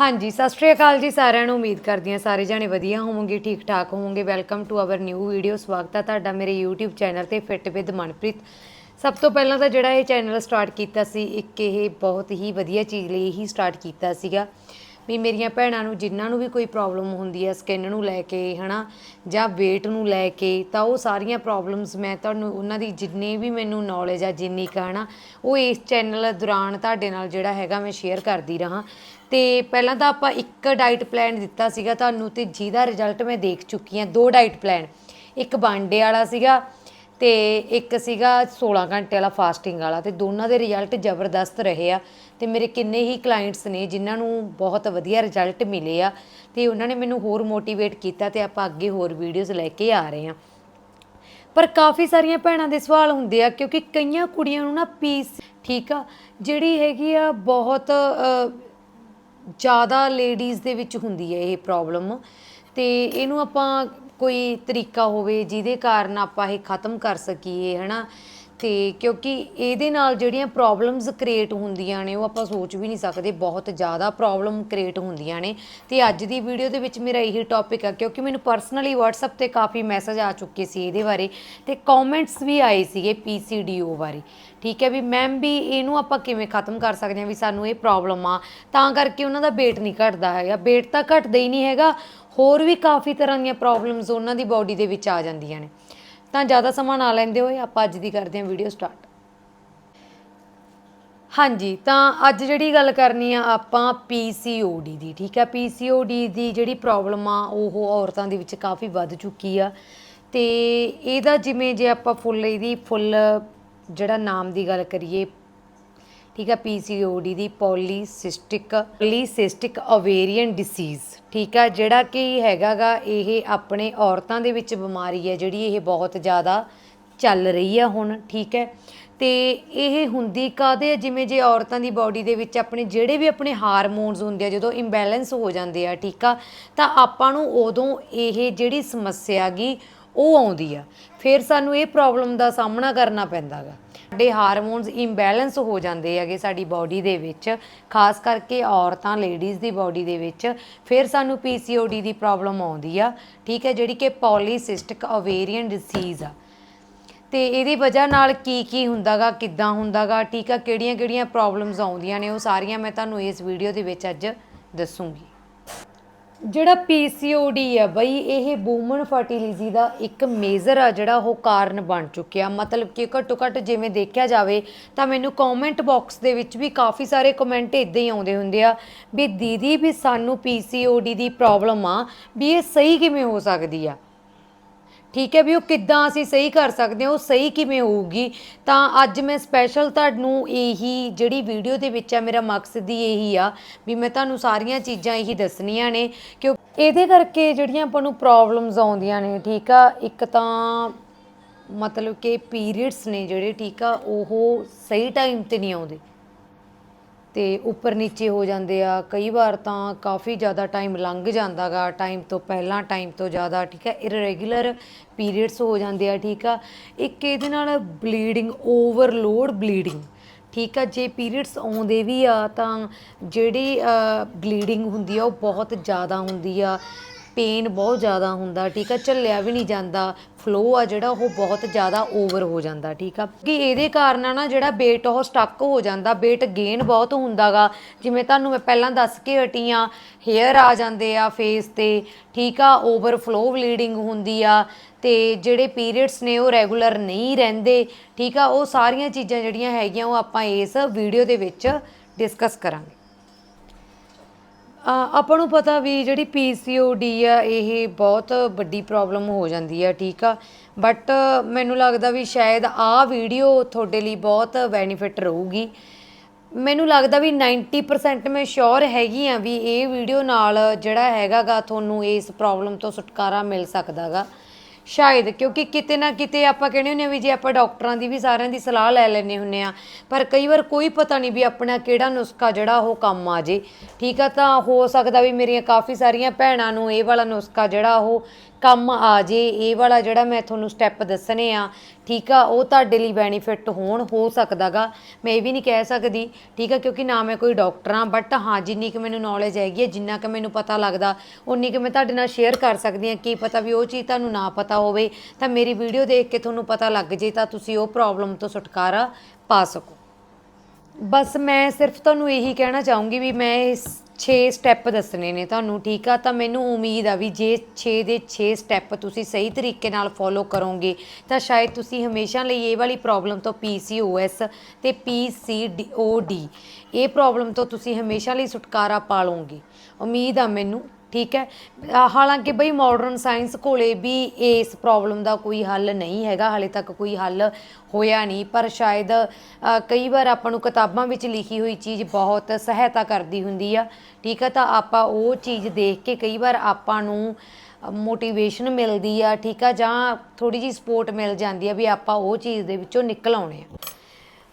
ਹਾਂਜੀ, ਸਤਿ ਸ਼੍ਰੀ ਅਕਾਲ ਜੀ ਸਾਰਿਆਂ ਨੂੰ। ਉਮੀਦ ਕਰਦੀ ਹਾਂ ਸਾਰੇ ਜਾਣੇ ਵਧੀਆ ਹੋਵੋਗੇ ਠੀਕ ਠਾਕ ਹੋਵੋਗੇ। Welcome to our new video ਸਵਾਗਤ ਹੈ ਤੁਹਾਡਾ ਮੇਰੇ YouTube ਚੈਨਲ ਤੇ ਫਿੱਟ ਵਿਦ ਮਨਪ੍ਰੀਤ ਸਭ ਤੋਂ ਪਹਿਲਾਂ ਤਾਂ ਜਿਹੜਾ ਇਹ ਚੈਨਲ ਸਟਾਰਟ ਕੀਤਾ ਸੀ, ਇੱਕ ਇਹ ਬਹੁਤ ਹੀ ਵਧੀਆ ਚੀਜ਼ ਲਈ ਹੀ ਸਟਾਰਟ ਕੀਤਾ ਸੀਗਾ। ਵੀ ਮੇਰੀਆਂ ਭੈਣਾਂ ਨੂੰ, ਜਿਨ੍ਹਾਂ ਨੂੰ ਵੀ ਕੋਈ ਪ੍ਰੋਬਲਮ ਹੁੰਦੀ ਹੈ ਸਕਿਨ ਨੂੰ ਲੈ ਕੇ, ਹਨਾ, ਜਾਂ weight ਨੂੰ ਲੈ ਕੇ, ਤਾਂ ਉਹ ਸਾਰੀਆਂ ਪ੍ਰੋਬਲਮਸ ਮੈਂ ਤੁਹਾਨੂੰ, ਉਹਨਾਂ ਦੀ ਜਿੰਨੇ ਵੀ ਮੈਨੂੰ ਨੌਲੇਜ ਆ, ਜਿੰਨੀ ਕੁ, ਹਨਾ, ਉਹ ਇਸ ਚੈਨਲ ਦੌਰਾਨ ਤੁਹਾਡੇ ਨਾਲ ਜਿਹੜਾ ਹੈਗਾ ਮੈਂ ਸ਼ੇਅਰ ਕਰਦੀ ਰਹਾ। ਤੇ ਪਹਿਲਾਂ ਤਾਂ ਆਪਾਂ ਇੱਕ ਡਾਈਟ ਪਲਾਨ ਦਿੱਤਾ ਸੀਗਾ ਤੁਹਾਨੂੰ ਤੇ ਜਿਹਦਾ ਰਿਜ਼ਲਟ ਮੈਂ ਦੇਖ ਚੁੱਕੀ ਹਾਂ, ਦੋ ਡਾਈਟ ਪਲਾਨ ਇੱਕ ਬਾਂਡੇ ਵਾਲਾ ਸੀਗਾ ਤੇ ਇੱਕ ਸੀਗਾ 16 ਘੰਟੇ ਵਾਲਾ ਫਾਸਟਿੰਗ ਵਾਲਾ ਤੇ ਦੋਨਾਂ ਦੇ ਰਿਜ਼ਲਟ ਜ਼ਬਰਦਸਤ ਰਹੇ ਆ ਤੇ ਮੇਰੇ ਕਿੰਨੇ ਹੀ ਕਲਾਇੰਟਸ ਨੇ ਜਿਨ੍ਹਾਂ ਨੂੰ ਬਹੁਤ ਵਧੀਆ ਰਿਜ਼ਲਟ ਮਿਲੇ ਆ ਤੇ ਉਹਨਾਂ ਨੇ ਮੈਨੂੰ ਹੋਰ ਮੋਟੀਵੇਟ ਕੀਤਾ ਤੇ ਆਪਾਂ ਅੱਗੇ ਹੋਰ ਵੀਡੀਓਜ਼ ਲੈ ਕੇ ਆ ਰਹੇ ਹਾਂ। ਪਰ ਕਾਫੀ ਸਾਰੀਆਂ ਭੈਣਾਂ ਦੇ ਸਵਾਲ ਹੁੰਦੇ ਆ ਕਿਉਂਕਿ ਕਈਆਂ ਕੁੜੀਆਂ ਨੂੰ ਨਾ ਪੀਸ ਠੀਕ ਆ, ਜਿਹੜੀ ਹੈਗੀ ਆ ਬਹੁਤ ਜ਼ਿਆਦਾ ਲੇਡੀਜ਼ ਦੇ ਵਿੱਚ ਹੁੰਦੀ ਹੈ ਇਹ ਪ੍ਰੋਬਲਮ ਤੇ ਇਹਨੂੰ ਆਪਾਂ ਕੋਈ ਤਰੀਕਾ ਹੋਵੇ ਜਿਹਦੇ ਕਾਰਨ ਆਪਾਂ ਇਹ ਖਤਮ ਕਰ ਸਕੀਏ, ਹਨਾ? ਤੇ ਕਿਉਂਕਿ ਇਹਦੇ ਨਾਲ ਜਿਹੜੀਆਂ ਪ੍ਰੋਬਲਮਸ ਕ੍ਰੀਏਟ ਹੁੰਦੀਆਂ ਨੇ, ਉਹ ਆਪਾਂ ਸੋਚ ਵੀ ਨਹੀਂ ਸਕਦੇ, ਬਹੁਤ ਜ਼ਿਆਦਾ ਪ੍ਰੋਬਲਮ ਕ੍ਰੀਏਟ ਹੁੰਦੀਆਂ ਨੇ। ਤੇ ਅੱਜ ਦੀ ਵੀਡੀਓ ਦੇ ਵਿੱਚ ਮੇਰਾ ਇਹੀ ਟੌਪਿਕ ਆ, ਕਿਉਂਕਿ ਮੈਨੂੰ ਪਰਸਨਲੀ WhatsApp ਤੇ ਕਾਫੀ ਮੈਸੇਜ ਆ ਚੁੱਕੇ ਸੀ ਇਹਦੇ ਬਾਰੇ ਤੇ ਕਮੈਂਟਸ ਵੀ ਆਏ ਸੀਗੇ PCDO ਬਾਰੇ। ਠੀਕ ਹੈ ਵੀ ਮੈਮ ਵੀ ਇਹਨੂੰ ਆਪਾਂ ਕਿਵੇਂ ਖਤਮ ਕਰ ਸਕਦੇ ਹਾਂ ਵੀ ਸਾਨੂੰ ਇਹ ਪ੍ਰੋਬਲਮ ਆ? ਤਾਂ ਕਰਕੇ ਉਹਨਾਂ ਦਾ weight ਨਹੀਂ ਘਟਦਾ ਹੈਗਾ। weight ਤਾਂ ਘਟਦਾ ਹੀ ਨਹੀਂ ਹੈਗਾ। ਹੋਰ ਵੀ ਕਾਫੀ ਤਰ੍ਹਾਂ ਦੀਆਂ ਪ੍ਰੋਬਲਮਸ ਉਹਨਾਂ ਦੀ ਬਾਡੀ ਦੇ ਵਿੱਚ ਆ ਜਾਂਦੀਆਂ ਨੇ। ਤਾਂ ਜ਼ਿਆਦਾ ਸਮਾਂ ਨਾ ਲੈਂਦੇ ਹੋਏ ਆਪਾਂ ਅੱਜ ਦੀ ਕਰਦੇ ਹਾਂ ਵੀਡੀਓ ਸਟਾਰਟ ਹਾਂਜੀ, ਤਾਂ ਅੱਜ ਜਿਹੜੀ ਗੱਲ ਕਰਨੀ ਆ ਆਪਾਂ PCOD ਦੀ, ਠੀਕ ਆ PCOD ਦੀ ਜਿਹੜੀ ਪ੍ਰੋਬਲਮ ਆ, ਉਹ ਔਰਤਾਂ ਦੇ ਵਿੱਚ ਕਾਫੀ ਵੱਧ ਚੁੱਕੀ ਆ। ਤੇ ਇਹਦਾ ਜਿਵੇਂ ਜੇ ਆਪਾਂ ਫੁੱਲ ਇਹਦੀ ਫੁੱਲ ਜਿਹੜਾ ਨਾਮ ਦੀ ਗੱਲ ਕਰੀਏ, ਠੀਕ ਆ PCOD ਦੀ ਪੋਲੀਸਿਸਟਿਕ ਪੋਲੀਸਿਸਟਿਕ ਓਵੇਰੀਅਨ ਡਿਸੀਜ਼ ਠੀਕ ਆ ਜਿਹੜਾ ਕਿ ਹੈਗਾਗਾ ਇਹ ਆਪਣੇ ਔਰਤਾਂ ਦੇ ਵਿੱਚ ਬਿਮਾਰੀ ਹੈ, ਜਿਹੜੀ ਇਹ ਬਹੁਤ ਜ਼ਿਆਦਾ ਚੱਲ ਰਹੀ ਆ ਹੁਣ, ਠੀਕ ਹੈ। ਤੇ ਇਹ ਹੁੰਦੀ ਕਾਦੇ ਜਿਵੇਂ ਜੇ ਔਰਤਾਂ ਦੀ ਬਾਡੀ ਦੇ ਵਿੱਚ ਆਪਣੇ ਜਿਹੜੇ ਵੀ ਆਪਣੇ ਹਾਰਮੋਨਸ ਹੁੰਦੇ ਆ, ਜਦੋਂ ਇੰਬੈਲੈਂਸ ਹੋ ਜਾਂਦੇ ਆ, ਠੀਕ ਆ, ਤਾਂ ਆਪਾਂ ਨੂੰ ਉਦੋਂ ਇਹ ਜਿਹੜੀ ਸਮੱਸਿਆ ਗੀ ਉਹ ਆਉਂਦੀ ਆ। ਫਿਰ ਸਾਨੂੰ ਇਹ ਪ੍ਰੋਬਲਮ ਦਾ ਸਾਹਮਣਾ ਕਰਨਾ ਪੈਂਦਾ ਪੈਂਦਾਗਾ। ਸਾਡੇ ਹਾਰਮੋਨਸ ਇੰਬੈਲੈਂਸ ਹੋ ਜਾਂਦੇ ਹੈਗੇ ਸਾਡੀ ਬਾਡੀ ਦੇ ਵਿੱਚ, ਖਾਸ ਕਰਕੇ ਔਰਤਾਂ ਲੇਡੀਜ਼ ਦੀ ਬਾਡੀ ਦੇ ਵਿੱਚ। ਫਿਰ ਸਾਨੂੰ PCOD ਦੀ ਪ੍ਰੋਬਲਮ ਆਉਂਦੀ ਆ, ਠੀਕ ਹੈ, ਜਿਹੜੀ ਕਿ ਪੋਲੀਸਿਸਟਿਕ ਓਵੇਰੀਅਨ ਡਿਸੀਜ਼ ਆ। ਤੇ ਇਹਦੀ ਵਜ੍ਹਾ ਨਾਲ ਕੀ ਕੀ ਹੁੰਦਾਗਾ, ਕਿੱਦਾਂ ਹੁੰਦਾਗਾ, ਠੀਕ ਆ ਕਿਹੜੀਆਂ ਕਿਹੜੀਆਂ ਪ੍ਰੋਬਲਮਸ ਆਉਂਦੀਆਂ ਨੇ, ਉਹ ਸਾਰੀਆਂ ਮੈਂ ਤੁਹਾਨੂੰ ਇਸ ਵੀਡੀਓ ਦੇ ਵਿੱਚ ਅੱਜ ਦੱਸੂਗੀ। ਜਿਹੜਾ PCOD ਆ ਬਈ, ਇਹ ਵੂਮਨ ਫਰਟੀਲਿਟੀ ਦਾ ਇੱਕ ਮੇਜਰ ਆ ਜਿਹੜਾ ਉਹ ਕਾਰਨ ਬਣ ਚੁੱਕਿਆ। ਮਤਲਬ ਕਿ ਘੱਟੋ ਘੱਟ ਜਿਵੇਂ ਦੇਖਿਆ ਜਾਵੇ ਤਾਂ ਮੈਨੂੰ ਕਮੈਂਟ ਬਾਕਸ ਦੇ ਵਿੱਚ ਵੀ ਕਾਫੀ ਸਾਰੇ ਕਮੈਂਟ ਇਦਾਂ ਹੀ ਆਉਂਦੇ ਹੁੰਦੇ ਆ ਵੀ ਦੀਦੀ ਵੀ ਸਾਨੂੰ PCOD ਦੀ ਪ੍ਰੋਬਲਮ ਆ, ਵੀ ਇਹ ਸਹੀ ਕਿਵੇਂ ਹੋ ਸਕਦੀ ਆ? ਠੀਕ ਹੈ ਵੀ ਉਹ ਕਿੱਦਾਂ ਅਸੀਂ ਸਹੀ ਕਰ ਸਕਦੇ ਹਾਂ, ਉਹ ਸਹੀ ਕਿਵੇਂ ਹੋਊਗੀ? ਤਾਂ ਅੱਜ ਮੈਂ ਸਪੈਸ਼ਲ ਤੁਹਾਨੂੰ ਇਹੀ ਜਿਹੜੀ ਵੀਡੀਓ ਦੇ ਵਿੱਚ ਆ ਮੇਰਾ ਮਕਸਦ ਹੀ ਇਹੀ ਆ ਵੀ ਮੈਂ ਤੁਹਾਨੂੰ ਸਾਰੀਆਂ ਚੀਜ਼ਾਂ ਇਹੀ ਦੱਸਣੀਆਂ ਨੇ ਕਿਉਂ ਇਹਦੇ ਕਰਕੇ ਜਿਹੜੀਆਂ ਆਪਾਂ ਨੂੰ ਪ੍ਰੋਬਲਮਸ ਆਉਂਦੀਆਂ ਨੇ, ਠੀਕ ਆ? ਇੱਕ ਤਾਂ ਮਤਲਬ ਕਿ ਪੀਰੀਅਡਸ ਨੇ ਜਿਹੜੇ, ਠੀਕ ਆ, ਉਹ ਸਹੀ ਟਾਈਮ ਤੇ ਨਹੀਂ ਆਉਂਦੇ। ਅਤੇ ਉੱਪਰ ਨੀਚੇ ਹੋ ਜਾਂਦੇ ਆ। ਕਈ ਵਾਰ ਤਾਂ ਕਾਫੀ ਜ਼ਿਆਦਾ ਟਾਈਮ ਲੰਘ ਜਾਂਦਾ ਗਾ। ਟਾਈਮ ਤੋਂ ਪਹਿਲਾਂ ਟਾਈਮ ਤੋਂ ਜ਼ਿਆਦਾ, ਠੀਕ ਹੈ? ਇਰੈਗੂਲਰ ਪੀਰੀਅਡਸ ਹੋ ਜਾਂਦੇ ਆ, ਠੀਕ ਆ? ਇੱਕ ਇਹਦੇ ਨਾਲ ਬਲੀਡਿੰਗ ਓਵਰਲੋਡ ਬਲੀਡਿੰਗ ਠੀਕ ਆ? ਜੇ ਪੀਰੀਅਡਸ ਆਉਂਦੇ ਵੀ ਆ ਤਾਂ ਜਿਹੜੀ ਬਲੀਡਿੰਗ ਹੁੰਦੀ ਆ, ਉਹ ਬਹੁਤ ਜ਼ਿਆਦਾ ਹੁੰਦੀ ਆ। ਪੇਨ ਬਹੁਤ ਜ਼ਿਆਦਾ ਹੁੰਦਾ, ਠੀਕ ਆ? ਝੱਲਿਆ ਵੀ ਨਹੀਂ ਜਾਂਦਾ ਫਲੋ ਆ ਜਿਹੜਾ, ਉਹ ਬਹੁਤ ਜ਼ਿਆਦਾ ਓਵਰ ਹੋ ਜਾਂਦਾ, ਠੀਕ ਆ? ਕਿ ਇਹਦੇ ਕਾਰਨ ਆ ਨਾ, ਜਿਹੜਾ weight ਉਹ ਸਟਕ ਹੋ ਜਾਂਦਾ, weight ਗੇਨ ਬਹੁਤ ਹੁੰਦਾਗਾ। ਜਿਵੇਂ ਤੁਹਾਨੂੰ ਮੈਂ ਪਹਿਲਾਂ ਦੱਸ ਕੇ ਹਟੀ ਆ ਹੇਅਰ ਆ ਜਾਂਦੇ ਆ ਫੇਸ ਤੇ, ਠੀਕ ਆ? ਓਵਰਫਲੋ ਬਲੀਡਿੰਗ ਹੁੰਦੀ ਆ, ਤੇ ਜਿਹੜੇ ਪੀਰੀਅਡਸ ਨੇ, ਉਹ ਰੈਗੂਲਰ ਨਹੀਂ ਰਹਿੰਦੇ, ਠੀਕ ਆ? ਉਹ ਸਾਰੀਆਂ ਚੀਜ਼ਾਂ ਜਿਹੜੀਆਂ ਹੈਗੀਆਂ, ਉਹ ਆਪਾਂ ਇਸ ਵੀਡੀਓ ਦੇ ਵਿੱਚ ਡਿਸਕਸ ਕਰਾਂਗੇ। ਆਪਾਂ ਨੂੰ ਪਤਾ ਵੀ ਜਿਹੜੀ PCOD ਆ, ਇਹ ਬਹੁਤ ਵੱਡੀ ਪ੍ਰੋਬਲਮ ਹੋ ਜਾਂਦੀ ਆ, ਠੀਕ ਆ? ਬਟ ਮੈਨੂੰ ਲੱਗਦਾ ਵੀ ਸ਼ਾਇਦ ਆਹ ਵੀਡੀਓ ਤੁਹਾਡੇ ਲਈ ਬਹੁਤ ਬੈਨੀਫਿਟ ਰਹੂਗੀ। ਮੈਨੂੰ ਲੱਗਦਾ ਵੀ 90% ਮੈਂ ਸ਼ੋਰ ਹੈਗੀ ਆ ਵੀ ਇਹ ਵੀਡੀਓ ਨਾਲ ਜਿਹੜਾ ਹੈਗਾਗਾ, ਤੁਹਾਨੂੰ ਇਸ ਪ੍ਰੋਬਲਮ ਤੋਂ ਛੁਟਕਾਰਾ ਮਿਲ ਸਕਦਾਗਾ। ਸ਼ਾਇਦ, ਕਿਉਂਕਿ ਕਿਤੇ ਨਾ ਕਿਤੇ ਆਪਾਂ ਕਹਿੰਦੇ ਹੁੰਦੇ ਆ ਵੀ ਜੇ ਆਪਾਂ ਡਾਕਟਰਾਂ ਦੀ ਵੀ ਸਾਰਿਆਂ ਦੀ ਸਲਾਹ ਲੈ ਲੈਨੇ ਹੁੰਨੇ ਆ, ਪਰ ਕਈ ਵਾਰ ਕੋਈ ਪਤਾ ਨਹੀਂ ਵੀ ਆਪਣਾ ਕਿਹੜਾ ਨੁਸਖਾ ਜਿਹੜਾ ਉਹ ਕੰਮ ਆ ਜੇ। ਠੀਕ ਆ, ਤਾਂ ਹੋ ਸਕਦਾ ਵੀ ਮੇਰੀਆਂ ਕਾਫੀ ਸਾਰੀਆਂ ਭੈਣਾਂ ਨੂੰ ਇਹ ਵਾਲਾ ਨੁਸਖਾ ਜਿਹੜਾ ਉਹ ਕੰਮ ਆ ਜੇ, ਇਹ ਵਾਲਾ ਜਿਹੜਾ ਮੈਂ ਤੁਹਾਨੂੰ ਸਟੈਪ ਦੱਸਣੇ ਆ। ਠੀਕ ਆ, ਉਹ ਤੁਹਾਡੇ ਲਈ ਬੈਨੀਫਿਟ ਹੋਣ, ਹੋ ਸਕਦਾਗਾ। ਮੈਂ ਇਹ ਵੀ ਨਹੀਂ ਕਹਿ ਸਕਦੀ, ਠੀਕ ਆ, ਕਿਉਂਕਿ ਨਾ ਮੈਂ ਕੋਈ ਡਾਕਟਰ ਆ ਬਟ ਹਾਂ, ਜਿੰਨੀ ਕਿ ਮੈਨੂੰ ਨੌਲੇਜ ਹੈਗੀ ਹੈ ਜਿੰਨਾ ਕਿ ਮੈਨੂੰ ਪਤਾ ਲੱਗਦਾ ਉਨੀ ਕਿ ਮੈਂ ਤੁਹਾਡੇ ਨਾਲ ਸ਼ੇਅਰ ਕਰ ਸਕਦੀ ਹਾਂ, ਕੀ ਪਤਾ ਵੀ ਉਹ ਚੀਜ਼ ਤੁਹਾਨੂੰ ਨਾ ਪਤਾ ਹੋਵੇ। ਤਾਂ ਮੇਰੀ ਵੀਡੀਓ ਦੇਖ ਕੇ ਤੁਹਾਨੂੰ ਪਤਾ ਲੱਗ ਜੇ, ਤਾਂ ਤੁਸੀਂ ਉਹ ਪ੍ਰੋਬਲਮ ਤੋਂ ਛੁਟਕਾਰਾ ਪਾ ਸਕੋ। ਬਸ ਮੈਂ ਸਿਰਫ ਤੁਹਾਨੂੰ ਇਹੀ ਕਹਿਣਾ ਚਾਹੂੰਗੀ ਵੀ ਮੈਂ ਇਸ 6 ਸਟੈਪ ਦੱਸਣੇ ਨੇ ਤੁਹਾਨੂੰ, ਠੀਕ ਆ? ਤਾਂ ਮੈਨੂੰ ਉਮੀਦ ਆ ਵੀ ਜੇ 6 ਦੇ 6 ਸਟੈਪ ਤੁਸੀਂ ਸਹੀ ਤਰੀਕੇ ਨਾਲ ਫੋਲੋ ਕਰੋਗੇ, ਤਾਂ ਸ਼ਾਇਦ ਤੁਸੀਂ ਹਮੇਸ਼ਾ ਲਈ ਇਹ ਵਾਲੀ ਪ੍ਰੋਬਲਮ ਤੋਂ PCOS ਤੇ PCOD ਇਹ ਪ੍ਰੋਬਲਮ ਤੋਂ ਤੁਸੀਂ ਹਮੇਸ਼ਾ ਲਈ ਛੁਟਕਾਰਾ ਪਾ ਲਓਗੇ। ਉਮੀਦ ਆ ਮੈਨੂੰ ਠੀਕ ਹੈ। ਅਹ ਹਾਲਾਂਕਿ ਬਈ ਮਾਡਰਨ ਸਾਇੰਸ ਕੋਲੇ ਵੀ ਇਸ ਪ੍ਰੋਬਲਮ ਦਾ ਕੋਈ ਹੱਲ ਨਹੀਂ ਹੈਗਾ, ਹਾਲੇ ਤੱਕ ਕੋਈ ਹੱਲ ਹੋਇਆ ਨਹੀਂ, ਪਰ ਸ਼ਾਇਦ, ਅਹ ਕਈ ਵਾਰ ਆਪਾਂ ਨੂੰ ਕਿਤਾਬਾਂ ਵਿੱਚ ਲਿਖੀ ਹੋਈ ਚੀਜ਼ ਬਹੁਤ ਸਹਾਇਤਾ ਕਰਦੀ ਹੁੰਦੀ ਆ। ਠੀਕ ਹੈ ਤਾਂ ਆਪਾਂ ਉਹ ਚੀਜ਼ ਦੇਖ ਕੇ ਕਈ ਵਾਰ ਆਪਾਂ ਨੂੰ ਮੋਟੀਵੇਸ਼ਨ ਮਿਲਦੀ ਆ, ਠੀਕ ਆ, ਜਾਂ ਥੋੜੀ ਜੀ ਸਪੋਰਟ ਮਿਲ ਜਾਂਦੀ ਆ ਵੀ ਆਪਾਂ ਉਹ ਚੀਜ਼ ਦੇ ਵਿੱਚੋਂ ਨਿਕਲ ਆਉਣੇ ਆ।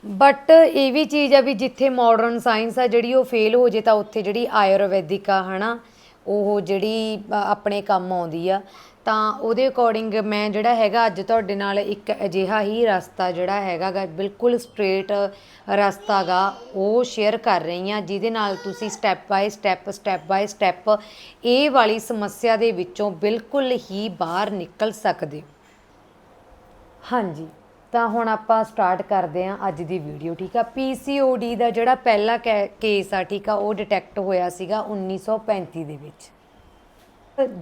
ਬਟ ਇਹ ਵੀ ਚੀਜ਼ ਆ ਵੀ ਜਿੱਥੇ ਮਾਡਰਨ ਸਾਇੰਸ ਆ, ਜਿਹੜੀ ਉਹ ਫੇਲ ਹੋ ਜੇ ਤਾਂ ਉੱਥੇ ਜਿਹੜੀ ਆਯੁਰਵੈਦਿਕ ਆ, ਹਨਾ। ਉਹ ਜਿਹੜੀ ਆਪਣੇ ਕੰਮ ਆਉਂਦੀ ਆ, ਤਾਂ ਉਹਦੇ ਅਕੋਰਡਿੰਗ ਮੈਂ ਜਿਹੜਾ ਹੈਗਾ ਅੱਜ ਤੁਹਾਡੇ ਨਾਲ ਇੱਕ ਅਜਿਹਾ ਹੀ ਰਸਤਾ ਜਿਹੜਾ ਹੈਗਾ ਗਾ, ਬਿਲਕੁਲ ਸਟ੍ਰੇਟ ਰਸਤਾ ਗਾ, ਉਹ ਸ਼ੇਅਰ ਕਰ ਰਹੀ ਹਾਂ ਜਿਹਦੇ ਨਾਲ ਤੁਸੀਂ step by step step by step ਇਹ ਵਾਲੀ ਸਮੱਸਿਆ ਦੇ ਵਿੱਚੋਂ ਬਿਲਕੁਲ ਹੀ ਬਾਹਰ ਨਿਕਲ ਸਕਦੇ ਹੋ। ਹਾਂਜੀ। ਤਾਂ ਹੁਣ ਆਪਾਂ ਸਟਾਰਟ ਕਰਦੇ ਹਾਂ ਅੱਜ ਦੀ ਵੀਡੀਓ ਠੀਕ ਆ? PCOD ਦਾ ਜਿਹੜਾ ਪਹਿਲਾ ਕੇਸ ਆ, ਠੀਕ ਆ, ਉਹ ਡਿਟੈਕਟ ਹੋਇਆ ਸੀਗਾ 1935 ਦੇ ਵਿੱਚ।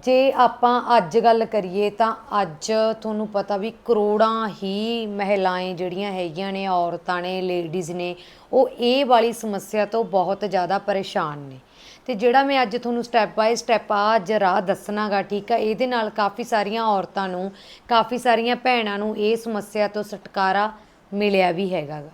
ਜੇ ਆਪਾਂ ਅੱਜ ਗੱਲ ਕਰੀਏ ਤਾਂ ਅੱਜ ਤੁਹਾਨੂੰ ਪਤਾ ਵੀ ਕਰੋੜਾਂ ਹੀ ਮਹਿਲਾएं ਜਿਹੜੀਆਂ ਹੈਗੀਆਂ ਨੇ, ਔਰਤਾਂ ਨੇ ਲੇਡੀਜ਼ ਨੇ, ਉਹ ਇਹ ਵਾਲੀ ਸਮੱਸਿਆ ਤੋਂ ਬਹੁਤ ਜ਼ਿਆਦਾ ਪਰੇਸ਼ਾਨ ਨੇ। ਤੇ ਜਿਹੜਾ ਮੈਂ ਅੱਜ ਤੁਹਾਨੂੰ ਸਟੈਪ ਬਾਏ ਸਟੈਪ ਆ ਅੱਜ ਰਾਹ ਦੱਸਣਾਗਾ, ਠੀਕ ਆ? ਇਹਦੇ ਨਾਲ ਕਾਫੀ ਸਾਰੀਆਂ ਔਰਤਾਂ ਨੂੰ, ਕਾਫੀ ਸਾਰੀਆਂ ਭੈਣਾਂ ਨੂੰ ਇਹ ਸਮੱਸਿਆ ਤੋਂ ਛੁਟਕਾਰਾ ਮਿਲਿਆ ਵੀ ਹੈਗਾ ਗਾ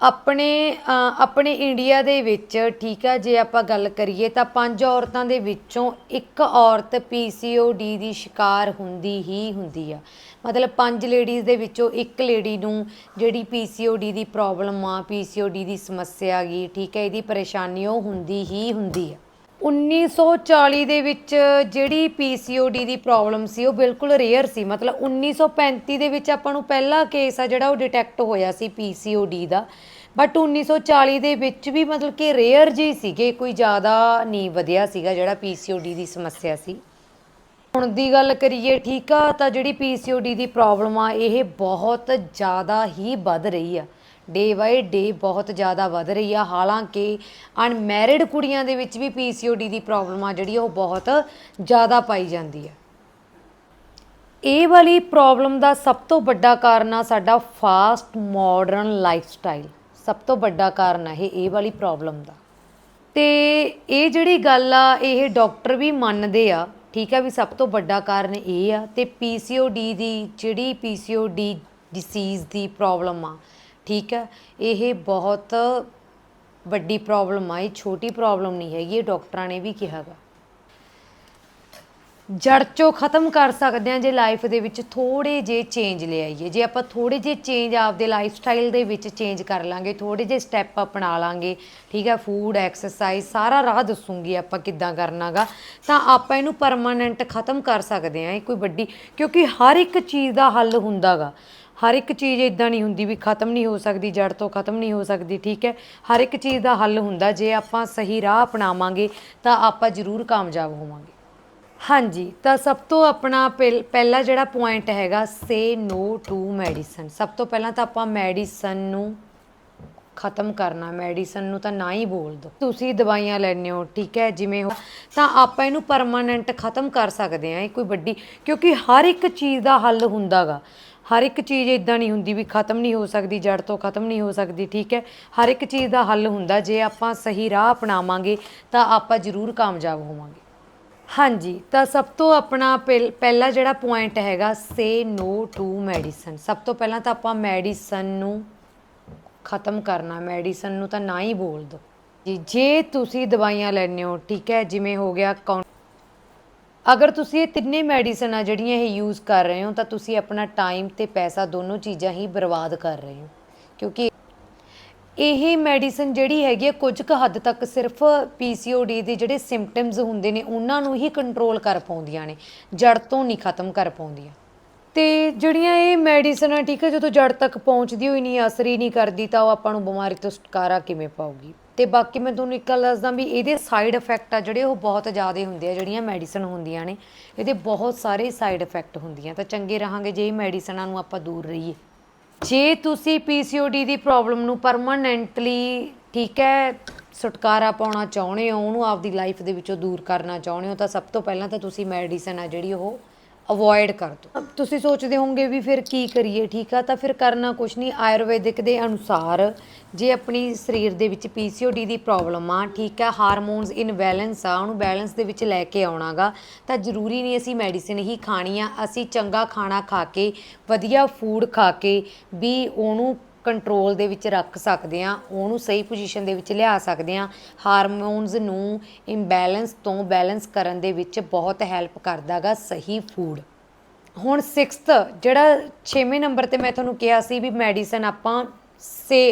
ਆਪਣੇ ਆਪਣੇ ਇੰਡੀਆ ਦੇ ਵਿੱਚ, ਠੀਕ ਆ, ਜੇ ਆਪਾਂ ਗੱਲ ਕਰੀਏ ਤਾਂ ਪੰਜ ਔਰਤਾਂ ਦੇ ਵਿੱਚੋਂ ਇੱਕ ਔਰਤ PCOD ਦੀ ਸ਼ਿਕਾਰ ਹੁੰਦੀ ਹੀ ਹੁੰਦੀ ਆ। ਮਤਲਬ ਪੰਜ ਲੇਡੀਜ਼ ਦੇ ਵਿੱਚੋਂ ਇੱਕ ਲੇਡੀ ਨੂੰ ਜਿਹੜੀ PCOD ਦੀ ਪ੍ਰੋਬਲਮ ਆ PCOD ਦੀ ਸਮੱਸਿਆ ਗਈ, ਠੀਕ ਹੈ ਇਹਦੀ ਪਰੇਸ਼ਾਨੀ ਉਹ ਹੁੰਦੀ ਹੀ ਹੁੰਦੀ ਆ। 1940 ਦੇ ਵਿੱਚ ਜਿਹੜੀ PCOD ਦੀ ਪ੍ਰੋਬਲਮ ਸੀ, ਉਹ ਬਿਲਕੁਲ ਰੇਅਰ ਸੀ। ਮਤਲਬ 1935 ਦੇ ਵਿੱਚ ਆਪਾਂ ਨੂੰ ਪਹਿਲਾ ਕੇਸ ਆ ਜਿਹੜਾ ਉਹ ਡਿਟੈਕਟ ਹੋਇਆ ਸੀ PCOD ਦਾ। ਬਟ 1940 ਦੇ ਵਿੱਚ ਵੀ ਮਤਲਬ ਕਿ ਰੇਅਰ ਜੀ ਸੀਗੇ, ਕੋਈ ਜ਼ਿਆਦਾ ਨਹੀਂ ਵਧਿਆ ਸੀਗਾ ਜਿਹੜਾ PCOD ਦੀ ਸਮੱਸਿਆ ਸੀ। ਹੁਣ ਦੀ ਗੱਲ ਕਰੀਏ, ਠੀਕ ਆ, ਤਾਂ ਜਿਹੜੀ PCOD ਦੀ ਪ੍ਰੋਬਲਮ ਆ, ਇਹ ਬਹੁਤ ਜ਼ਿਆਦਾ ਹੀ ਵੱਧ ਰਹੀ ਆ। ਡੇ ਬਾਏ ਡੇ ਬਹੁਤ ਜ਼ਿਆਦਾ ਵੱਧ ਰਹੀ ਆ। ਹਾਲਾਂਕਿ ਅਨਮੈਰਿਡ ਕੁੜੀਆਂ ਦੇ ਵਿੱਚ ਵੀ PCOD ਦੀ ਪ੍ਰੋਬਲਮ ਆ, ਜਿਹੜੀ ਉਹ ਬਹੁਤ ਜ਼ਿਆਦਾ ਪਾਈ ਜਾਂਦੀ ਆ। ਇਹ ਵਾਲੀ ਪ੍ਰੋਬਲਮ ਦਾ ਸਭ ਤੋਂ ਵੱਡਾ ਕਾਰਨ ਆ ਸਾਡਾ ਫਾਸਟ ਮਾਡਰਨ ਲਾਈਫਸਟਾਈਲ ਸਭ ਤੋਂ ਵੱਡਾ ਕਾਰਨ ਆ ਇਹ ਇਹ ਵਾਲੀ ਪ੍ਰੋਬਲਮ ਦਾ। ਤੇ ਇਹ ਜਿਹੜੀ ਗੱਲ ਆ, ਇਹ ਡਾਕਟਰ ਵੀ ਮੰਨਦੇ ਆ, ਠੀਕ ਆ ਵੀ ਸਭ ਤੋਂ ਵੱਡਾ ਕਾਰਨ ਇਹ ਆ। ਤੇ PCOD ਦੀ ਜਿਹੜੀ PCOD ਡਿਸੀਜ਼ ਦੀ ਪ੍ਰੋਬਲਮ ਆ ਠੀਕ ਹੈ, ਇਹ ਬਹੁਤ ਵੱਡੀ ਪ੍ਰੋਬਲਮ ਆ, ਇਹ ਛੋਟੀ ਪ੍ਰੋਬਲਮ ਨਹੀਂ ਹੈਗੀ, ਇਹ ਡਾਕਟਰਾਂ ਨੇ ਵੀ ਕਿਹਾ ਗਾ। ਜੜ ਚੋਂ ਖਤਮ ਕਰ ਸਕਦੇ ਹਾਂ ਜੇ ਲਾਈਫ ਦੇ ਵਿੱਚ ਥੋੜੇ ਜੇ ਚੇਂਜ ਲਿਆਈਏ ਜੇ ਆਪਾਂ ਥੋੜੇ ਜੇ ਚੇਂਜ ਆਪਦੇ ਲਾਈਫ ਸਟਾਈਲ ਦੇ ਵਿੱਚ ਚੇਂਜ ਕਰ ਲਾਂਗੇ ਥੋੜੇ ਜੇ ਸਟੈਪ ਅਪਣਾ ਲਾਂਗੇ, ਠੀਕ ਹੈ ਫੂਡ ਐਕਸਰਸਾਈਜ਼ ਸਾਰਾ ਰਾਹ ਦੱਸੂਗੀ ਆਪਾਂ ਕਿੱਦਾਂ ਕਰਨਾਗਾ ਤਾਂ ਆਪਾਂ ਇਹਨੂੰ ਪਰਮਾਨੈਂਟ ਖਤਮ ਕਰ ਸਕਦੇ ਹਾਂ, ਇਹ ਕੋਈ ਵੱਡੀ, ਕਿਉਂਕਿ ਹਰ ਇੱਕ ਚੀਜ਼ ਦਾ ਹੱਲ ਹੁੰਦਾਗਾ ਹਰ ਇੱਕ ਚੀਜ਼ ਇਦਾਂ ਨਹੀਂ ਹੁੰਦੀ ਵੀ ਖਤਮ ਨਹੀਂ ਹੋ ਸਕਦੀ, ਜੜ ਤੋਂ ਖਤਮ ਨਹੀਂ ਹੋ ਸਕਦੀ, ਠੀਕ ਹੈ? ਹਰ ਇੱਕ ਚੀਜ਼ ਦਾ ਹੱਲ ਹੁੰਦਾ, ਜੇ ਆਪਾਂ ਸਹੀ ਰਾਹ ਅਪਣਾਵਾਂਗੇ ਤਾਂ ਆਪਾਂ ਜ਼ਰੂਰ ਕਾਮਯਾਬ ਹੋਵਾਂਗੇ। ਹਾਂਜੀ, ਤਾਂ ਸਭ ਤੋਂ ਆਪਣਾ ਪਹਿ- ਪਹਿਲਾ ਜਿਹੜਾ ਪੁਆਇੰਟ ਹੈਗਾ ਸੇ ਨੋ ਟੂ ਮੈਡੀਸਨ ਸਭ ਤੋਂ ਪਹਿਲਾਂ ਤਾਂ ਆਪਾਂ ਮੈਡੀਸਨ ਨੂੰ ਖਤਮ ਕਰਨਾ ਮੈਡੀਸਨ ਨੂੰ ਤਾਂ ਨਾ ਹੀ ਬੋਲ ਦੋ। ਤੁਸੀਂ ਦਵਾਈਆਂ ਲੈਣੇ ਹੋ, ਠੀਕ ਹੈ? ਜਿਵੇਂ ਉਹ ਤਾਂ ਆਪਾਂ ਇਹਨੂੰ ਪਰਮਾਨੈਂਟ ਖਤਮ ਕਰ ਸਕਦੇ ਹਾਂ, ਇਹ ਕੋਈ ਵੱਡੀ, ਕਿਉਂਕਿ ਹਰ ਇੱਕ ਚੀਜ਼ ਦਾ ਹੱਲ ਹੁੰਦਾਗਾ। ਹਰ ਇੱਕ ਚੀਜ਼ ਇਦਾਂ ਨਹੀਂ ਹੁੰਦੀ ਵੀ ਖਤਮ ਨਹੀਂ ਹੋ ਸਕਦੀ, ਜੜ ਤੋਂ ਖਤਮ ਨਹੀਂ ਹੋ ਸਕਦੀ, ਠੀਕ ਹੈ? ਹਰ ਇੱਕ ਚੀਜ਼ ਦਾ ਹੱਲ ਹੁੰਦਾ, ਜੇ ਆਪਾਂ ਸਹੀ ਰਾਹ ਅਪਣਾਵਾਂਗੇ ਤਾਂ ਆਪਾਂ ਜ਼ਰੂਰ ਕਾਮਯਾਬ ਹੋਵਾਂਗੇ। ਹਾਂਜੀ, ਤਾਂ ਸਭ ਤੋਂ ਆਪਣਾ ਪਹਿ- ਪਹਿਲਾ ਜਿਹੜਾ ਪੁਆਇੰਟ ਹੈਗਾ ਸੇ ਨੋ ਟੂ ਮੈਡੀਸਨ ਸਭ ਤੋਂ ਪਹਿਲਾਂ ਤਾਂ ਆਪਾਂ ਮੈਡੀਸਨ ਨੂੰ ਖਤਮ ਕਰਨਾ ਮੈਡੀਸਨ ਨੂੰ ਤਾਂ ਨਾ ਹੀ ਬੋਲ ਦੋ। ਜੀ, ਜੇ ਤੁਸੀਂ ਦਵਾਈਆਂ ਲੈਣੇ ਹੋ, ਠੀਕ ਹੈ? ਜਿਵੇਂ ਹੋ ਗਿਆ ਕੌਣ ਅਗਰ ਤੁਸੀਂ ਇਹ ਤਿੰਨੇ ਮੈਡੀਸਨ ਆ ਜਿਹੜੀਆਂ ਇਹ ਯੂਜ਼ ਕਰ ਰਹੇ ਹੋ, ਤਾਂ ਤੁਸੀਂ ਆਪਣਾ ਟਾਈਮ ਤੇ ਪੈਸਾ ਦੋਨੋਂ ਚੀਜ਼ਾਂ ਹੀ ਬਰਬਾਦ ਕਰ ਰਹੇ ਹੋ। ਕਿਉਂਕਿ ਇਹ ਮੈਡੀਸਨ ਜਿਹੜੀ ਹੈਗੀ ਹੈ ਕੁਝ ਕੁ ਹੱਦ ਤੱਕ ਸਿਰਫ PCOD ਦੇ ਜਿਹੜੇ ਸਿੰਪਟਮਸ ਹੁੰਦੇ ਨੇ, ਉਹਨਾਂ ਨੂੰ ਹੀ ਕੰਟਰੋਲ ਕਰ ਪਾਉਂਦੀਆਂ ਨੇ ਜੜ ਤੋਂ ਨਹੀਂ ਖਤਮ ਕਰ ਪਾਉਂਦੀਆਂ। ਤੇ ਜਿਹੜੀਆਂ ਇਹ ਮੈਡੀਸਨ ਆ, ਠੀਕ ਹੈ ਜਦੋਂ ਜੜ ਤੱਕ ਪਹੁੰਚਦੀ ਹੋਈ ਨਹੀਂ, ਅਸਰ ਹੀ ਨਹੀਂ ਕਰਦੀ, ਤਾਂ ਉਹ ਆਪਾਂ ਨੂੰ ਬਿਮਾਰੀ ਤੋਂ ਛੁਟਕਾਰਾ ਕਿਵੇਂ ਪਾਉਗੀ ਤੇ ਬਾਕੀ ਮੈਂ ਤੁਹਾਨੂੰ ਇੱਕ ਗੱਲ ਦੱਸਦਾ ਵੀ ਇਹਦੇ ਸਾਈਡ ਇਫੈਕਟ ਆ ਜਿਹੜੇ ਉਹ ਬਹੁਤ ਜ਼ਿਆਦਾ ਹੁੰਦੇ ਆ, ਜਿਹੜੀਆਂ ਮੈਡੀਸਨ ਹੁੰਦੀਆਂ ਨੇ, ਇਹਦੇ ਬਹੁਤ ਸਾਰੇ ਸਾਈਡ ਇਫੈਕਟ ਹੁੰਦੀਆਂ। ਤਾਂ ਚੰਗੇ ਰਹਾਂਗੇ ਜੇ ਇਹ ਮੈਡੀਸਨਾਂ ਨੂੰ ਆਪਾਂ ਦੂਰ ਰਹੀਏ। ਜੇ ਤੁਸੀਂ PCOD ਦੀ ਪ੍ਰੋਬਲਮ ਨੂੰ ਪਰਮਾਨੈਂਟਲੀ ਠੀਕ ਹੈ, ਛੁਟਕਾਰਾ ਪਾਉਣਾ ਚਾਹੁੰਦੇ ਹੋ, ਉਹਨੂੰ ਆਪਦੀ ਲਾਈਫ ਦੇ ਵਿੱਚੋਂ ਦੂਰ ਕਰਨਾ ਚਾਹੁੰਦੇ ਹੋ, ਤਾਂ ਸਭ ਤੋਂ ਪਹਿਲਾਂ ਤਾਂ ਤੁਸੀਂ ਮੈਡੀਸਨ ਆ ਜਿਹੜੀ ਉਹ ਅਵੋਇਡ ਕਰ ਦਿਓ ਤੁਸੀਂ ਸੋਚਦੇ ਹੋਵੋਗੇ ਵੀ ਫਿਰ ਕੀ ਕਰੀਏ, ਠੀਕ ਆ? ਤਾਂ ਫਿਰ ਕਰਨਾ ਕੁਝ ਨਹੀਂ। ਆਯੁਰਵੈਦਿਕ ਦੇ ਅਨੁਸਾਰ ਜੇ ਆਪਣੀ ਸਰੀਰ ਦੇ ਵਿੱਚ PCOD ਦੀ ਪ੍ਰੋਬਲਮ ਆ, ਠੀਕ ਆ, ਹਾਰਮੋਨਸ ਇਨਬੈਲੈਂਸ ਆ, ਉਹਨੂੰ ਬੈਲੈਂਸ ਦੇ ਵਿੱਚ ਲੈ ਕੇ ਆਉਣਾਗਾ, ਤਾਂ ਜ਼ਰੂਰੀ ਨਹੀਂ ਅਸੀਂ ਮੈਡੀਸਿਨ ਹੀ ਖਾਣੀ ਆ। ਅਸੀਂ ਚੰਗਾ ਖਾਣਾ ਖਾ ਕੇ, ਵਧੀਆ ਫੂਡ ਖਾ ਕੇ ਵੀ ਉਹਨੂੰ ਕੰਟਰੋਲ ਦੇ ਵਿੱਚ ਰੱਖ ਸਕਦੇ ਆ ਉਹਨੂੰ ਸਹੀ ਪੋਜੀਸ਼ਨ ਦੇ ਵਿੱਚ ਲਿਆ ਸਕਦੇ ਆ ਹਾਰਮੋਨਸ ਨੂੰ ਇੰਬੈਲੈਂਸ ਤੋਂ ਬੈਲੈਂਸ ਕਰਨ ਦੇ ਵਿੱਚ ਬਹੁਤ ਹੈਲਪ ਕਰਦਾਗਾ ਸਹੀ ਫੂਡ ਹੁਣ 6th ਜਿਹੜਾ 6ਵੇਂ ਨੰਬਰ ਤੇ ਮੈਂ ਤੁਹਾਨੂੰ ਕਿਹਾ ਸੀ ਵੀ ਮੈਡੀਸਨ ਆਪਾਂ ਸੇ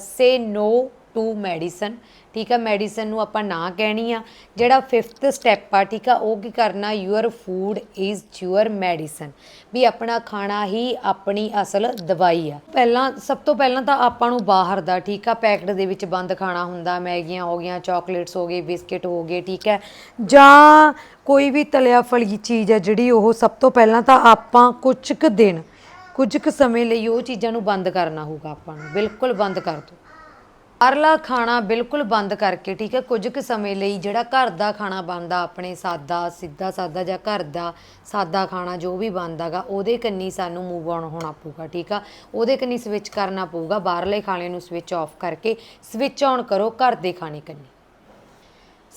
ਸੇ ਨੋ ਟੂ ਮੈਡੀਸਨ ਠੀਕ ਆ ਮੈਡੀਸਨ ਨੂੰ ਆਪਾਂ ਨਾ ਕਹਿਣੀ ਆ। ਜਿਹੜਾ 5th ਸਟੈਪ ਆ, ਠੀਕ ਆ, ਉਹ ਕੀ ਕਰਨਾ your food is your medicine ਵੀ ਆਪਣਾ ਖਾਣਾ ਹੀ ਆਪਣੀ ਅਸਲ ਦਵਾਈ ਆ। ਪਹਿਲਾਂ, ਸਭ ਤੋਂ ਪਹਿਲਾਂ ਤਾਂ ਆਪਾਂ ਨੂੰ ਬਾਹਰ ਦਾ, ਠੀਕ ਆ, ਪੈਕਟ ਦੇ ਵਿੱਚ ਬੰਦ ਖਾਣਾ ਹੁੰਦਾ, ਮੈਗੀਆਂ ਹੋ ਗਈਆਂ, ਚਾਕਲੇਟਸ ਹੋ ਗਏ, ਬਿਸਕਿਟ ਹੋ ਗਏ, ਠੀਕ ਹੈ ਜਾਂ ਕੋਈ ਵੀ ਤਲਿਆ ਫਲੀ ਚੀਜ਼ ਹੈ ਜਿਹੜੀ ਉਹ ਸਭ ਤੋਂ ਪਹਿਲਾਂ ਤਾਂ ਆਪਾਂ ਕੁਝ ਕੁ ਦਿਨ, ਕੁਝ ਕੁ ਸਮੇਂ ਲਈ ਉਹ ਚੀਜ਼ਾਂ ਨੂੰ ਬੰਦ ਕਰਨਾ ਹੋਊਗਾ ਆਪਾਂ ਨੂੰ। ਬਿਲਕੁਲ ਬੰਦ ਕਰ ਦਿਓ ਬਾਹਰਲਾ ਖਾਣਾ ਬਿਲਕੁਲ ਬੰਦ ਕਰਕੇ, ਠੀਕ ਹੈ, ਕੁਝ ਕੁ ਸਮੇਂ ਲਈ ਜਿਹੜਾ ਘਰ ਦਾ ਖਾਣਾ ਬਣਦਾ, ਆਪਣੇ ਸਾਦਾ, ਸਿੱਧਾ ਸਾਦਾ ਜਾਂ ਘਰ ਦਾ ਸਾਦਾ ਖਾਣਾ ਜੋ ਵੀ ਬਣਦਾਗਾ, ਉਹਦੇ ਕੰਨੀ ਸਾਨੂੰ ਮੂਵ ਆਨ ਹੋਣਾ ਪਊਗਾ, ਠੀਕ ਆ? ਉਹਦੇ ਕੰਨੀ ਸਵਿਚ ਕਰਨਾ ਪਊਗਾ, ਬਾਹਰਲੇ ਖਾਣੇ ਨੂੰ ਸਵਿਚ ਆਫ ਕਰਕੇ ਸਵਿਚ ਆਨ ਕਰੋ ਘਰ ਦੇ ਖਾਣੇ ਕੰਨੀ।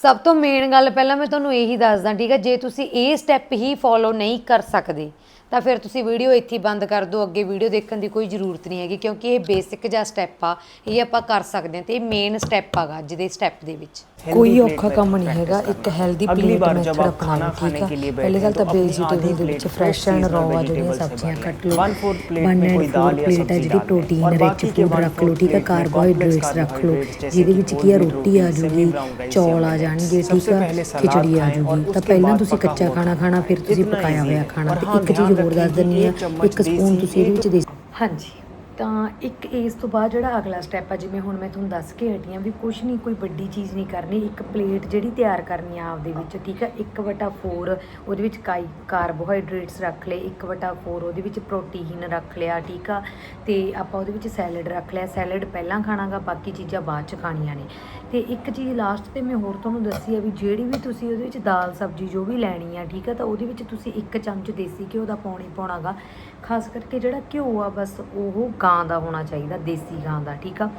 ਸਭ ਤੋਂ ਮੇਨ ਗੱਲ, ਪਹਿਲਾਂ ਮੈਂ ਤੁਹਾਨੂੰ ਇਹੀ ਦੱਸਦਾ, ਠੀਕ ਹੈ ਜੇ ਤੁਸੀਂ ਇਹ ਸਟੈਪ ਹੀ ਫੋਲੋ ਨਹੀਂ ਕਰ ਸਕਦੇ ਤਾਂ ਫਿਰ ਤੁਸੀਂ ਵੀਡੀਓ ਇੱਥੇ ਬੰਦ ਕਰ ਦਿਓ ਅੱਗੇ ਵੀਡੀਓ ਦੇਖਣ ਦੀ ਕੋਈ ਜ਼ਰੂਰਤ ਨਹੀਂ ਹੈਗੀ ਕਿਉਂਕਿ ਇਹ ਬੇਸਿਕ ਜਿਹਾ ਸਟੈਪ ਆ ਇਹ ਆਪਾਂ ਕਰ ਸਕਦੇ ਹਾਂ ਤੇ ਇਹ ਮੇਨ ਸਟੈਪ ਆਗਾ ਅੱਜ ਦੇ ਸਟੈਪ ਦੇ ਵਿੱਚ। ਕੋਈ ਔਖਾ ਕੰਮ ਨਹੀਂ ਹੈਗਾ ਇੱਕ ਹੈਲਦੀ ਪਲੇਟ ਮੈਥਡ ਆਪਣਾ ਖਾਣੇ ਕੇ ਲਈ ਪਹਿਲੇ ਗੱਲ ਤਾਂ ਵੈਜੀਟੇਬਲ ਦੇ ਵਿੱਚ ਫਰੈਸ਼ ਐਂਡ ਰॉ ਆ ਜਿਹੜੀਆਂ ਸਬਜ਼ੀਆਂ ਕੱਟ ਲਓ। 1 4 ਪਲੇਟ ਮੇ ਕੋਈ ਦਾਲ ਜਾਂ ਸਬਜ਼ੀ ਜਿਹੜੀ ਪ੍ਰੋਟੀਨ ਰਿਚ ਫੂਡ ਰੱਖ ਲਓ ਠੀਕ ਹੈ ਕਾਰਬੋਹਾਈਡਰੇਟਸ ਰੱਖ ਲਓ ਜਿਹਦੇ ਵਿੱਚ ਕੀ ਆ ਰੋਟੀ ਆ ਜੂਗੀ ਚੌਲ ਆ ਜਾਣਗੇ ਠੀਕ ਆ ਖਿਚੜੀ ਆ ਜੂਗੀ। ਤਾਂ ਪਹਿਲਾਂ ਤੁਸੀਂ ਕੱਚਾ ਖਾਣਾ ਖਾਣਾ ਫਿਰ ਤੁਸੀਂ ਪਕਾਇਆ ਹੋਇਆ। ਖਾਣਾ ਤੇ ਇੱਕ ਚੀਜ਼ ਹੋਰ ਦੱਸ ਦਿੰਨੀ ਆ। ਇੱਕ ਸਪੂਨ ਤੁਸੀਂ ਇਹਦੇ ਵਿੱਚ ਦੇ ਹਾਂਜੀ। ਤਾਂ ਇੱਕ ਇਸ ਤੋਂ ਬਾਅਦ ਜਿਹੜਾ ਅਗਲਾ ਸਟੈਪ ਆ, ਜਿਵੇਂ ਹੁਣ ਮੈਂ ਤੁਹਾਨੂੰ ਦੱਸ ਕੇ ਹਟੀ ਆਂ ਵੀ ਕੁਝ ਨਹੀਂ, ਕੋਈ ਵੱਡੀ ਚੀਜ਼ ਨਹੀਂ ਕਰਨੀ, ਇੱਕ ਪਲੇਟ ਜਿਹੜੀ ਤਿਆਰ ਕਰਨੀ ਆ ਆਪਦੇ ਵਿੱਚ, ਠੀਕ ਆ? 1/4 ਉਹਦੇ ਵਿੱਚ ਕਾਈ ਕਾਰਬੋਹਾਈਡਰੇਟਸ ਰੱਖ ਲਏ 1/4 ਉਹਦੇ ਵਿੱਚ ਪ੍ਰੋਟੀਨ ਰੱਖ ਲਿਆ, ਠੀਕ ਆ? ਤੇ ਆਪਾਂ ਉਹਦੇ ਵਿੱਚ ਸੈਲਡ ਰੱਖ ਲਿਆ। ਸੈਲਡ ਪਹਿਲਾਂ ਖਾਣਾਗਾ, ਬਾਕੀ ਚੀਜ਼ਾਂ ਬਾਅਦ ਚ ਖਾਣੀਆਂ ਨੇ। ਤੇ ਇੱਕ ਚੀਜ਼ ਲਾਸਟ ਤੇ ਮੈਂ ਹੋਰ ਤੁਹਾਨੂੰ ਦੱਸੀ ਆ ਵੀ ਜਿਹੜੀ ਵੀ ਤੁਸੀਂ ਉਹਦੇ ਵਿੱਚ ਦਾਲ ਸਬਜ਼ੀ ਜੋ ਵੀ ਲੈਣੀ ਆ, ਠੀਕ ਆ? ਤਾਂ ਉਹਦੇ ਵਿੱਚ ਤੁਸੀਂ ਇੱਕ ਚਮਚ ਦੇਸੀ ਘਿਓ ਦਾ ਪਾਉਣੀ ਪਾਉਣਾਗਾ। ਖਾਸ ਕਰਕੇ ਜਿਹੜਾ ਘਿਓ ਆ, ਬਸ ਉਹ ਗਾਂ ਦਾ ਹੋਣਾ ਚਾਹੀਦਾ, ਦੇਸੀ ਗਾਂ ਦਾ, ਠੀਕ ਆ?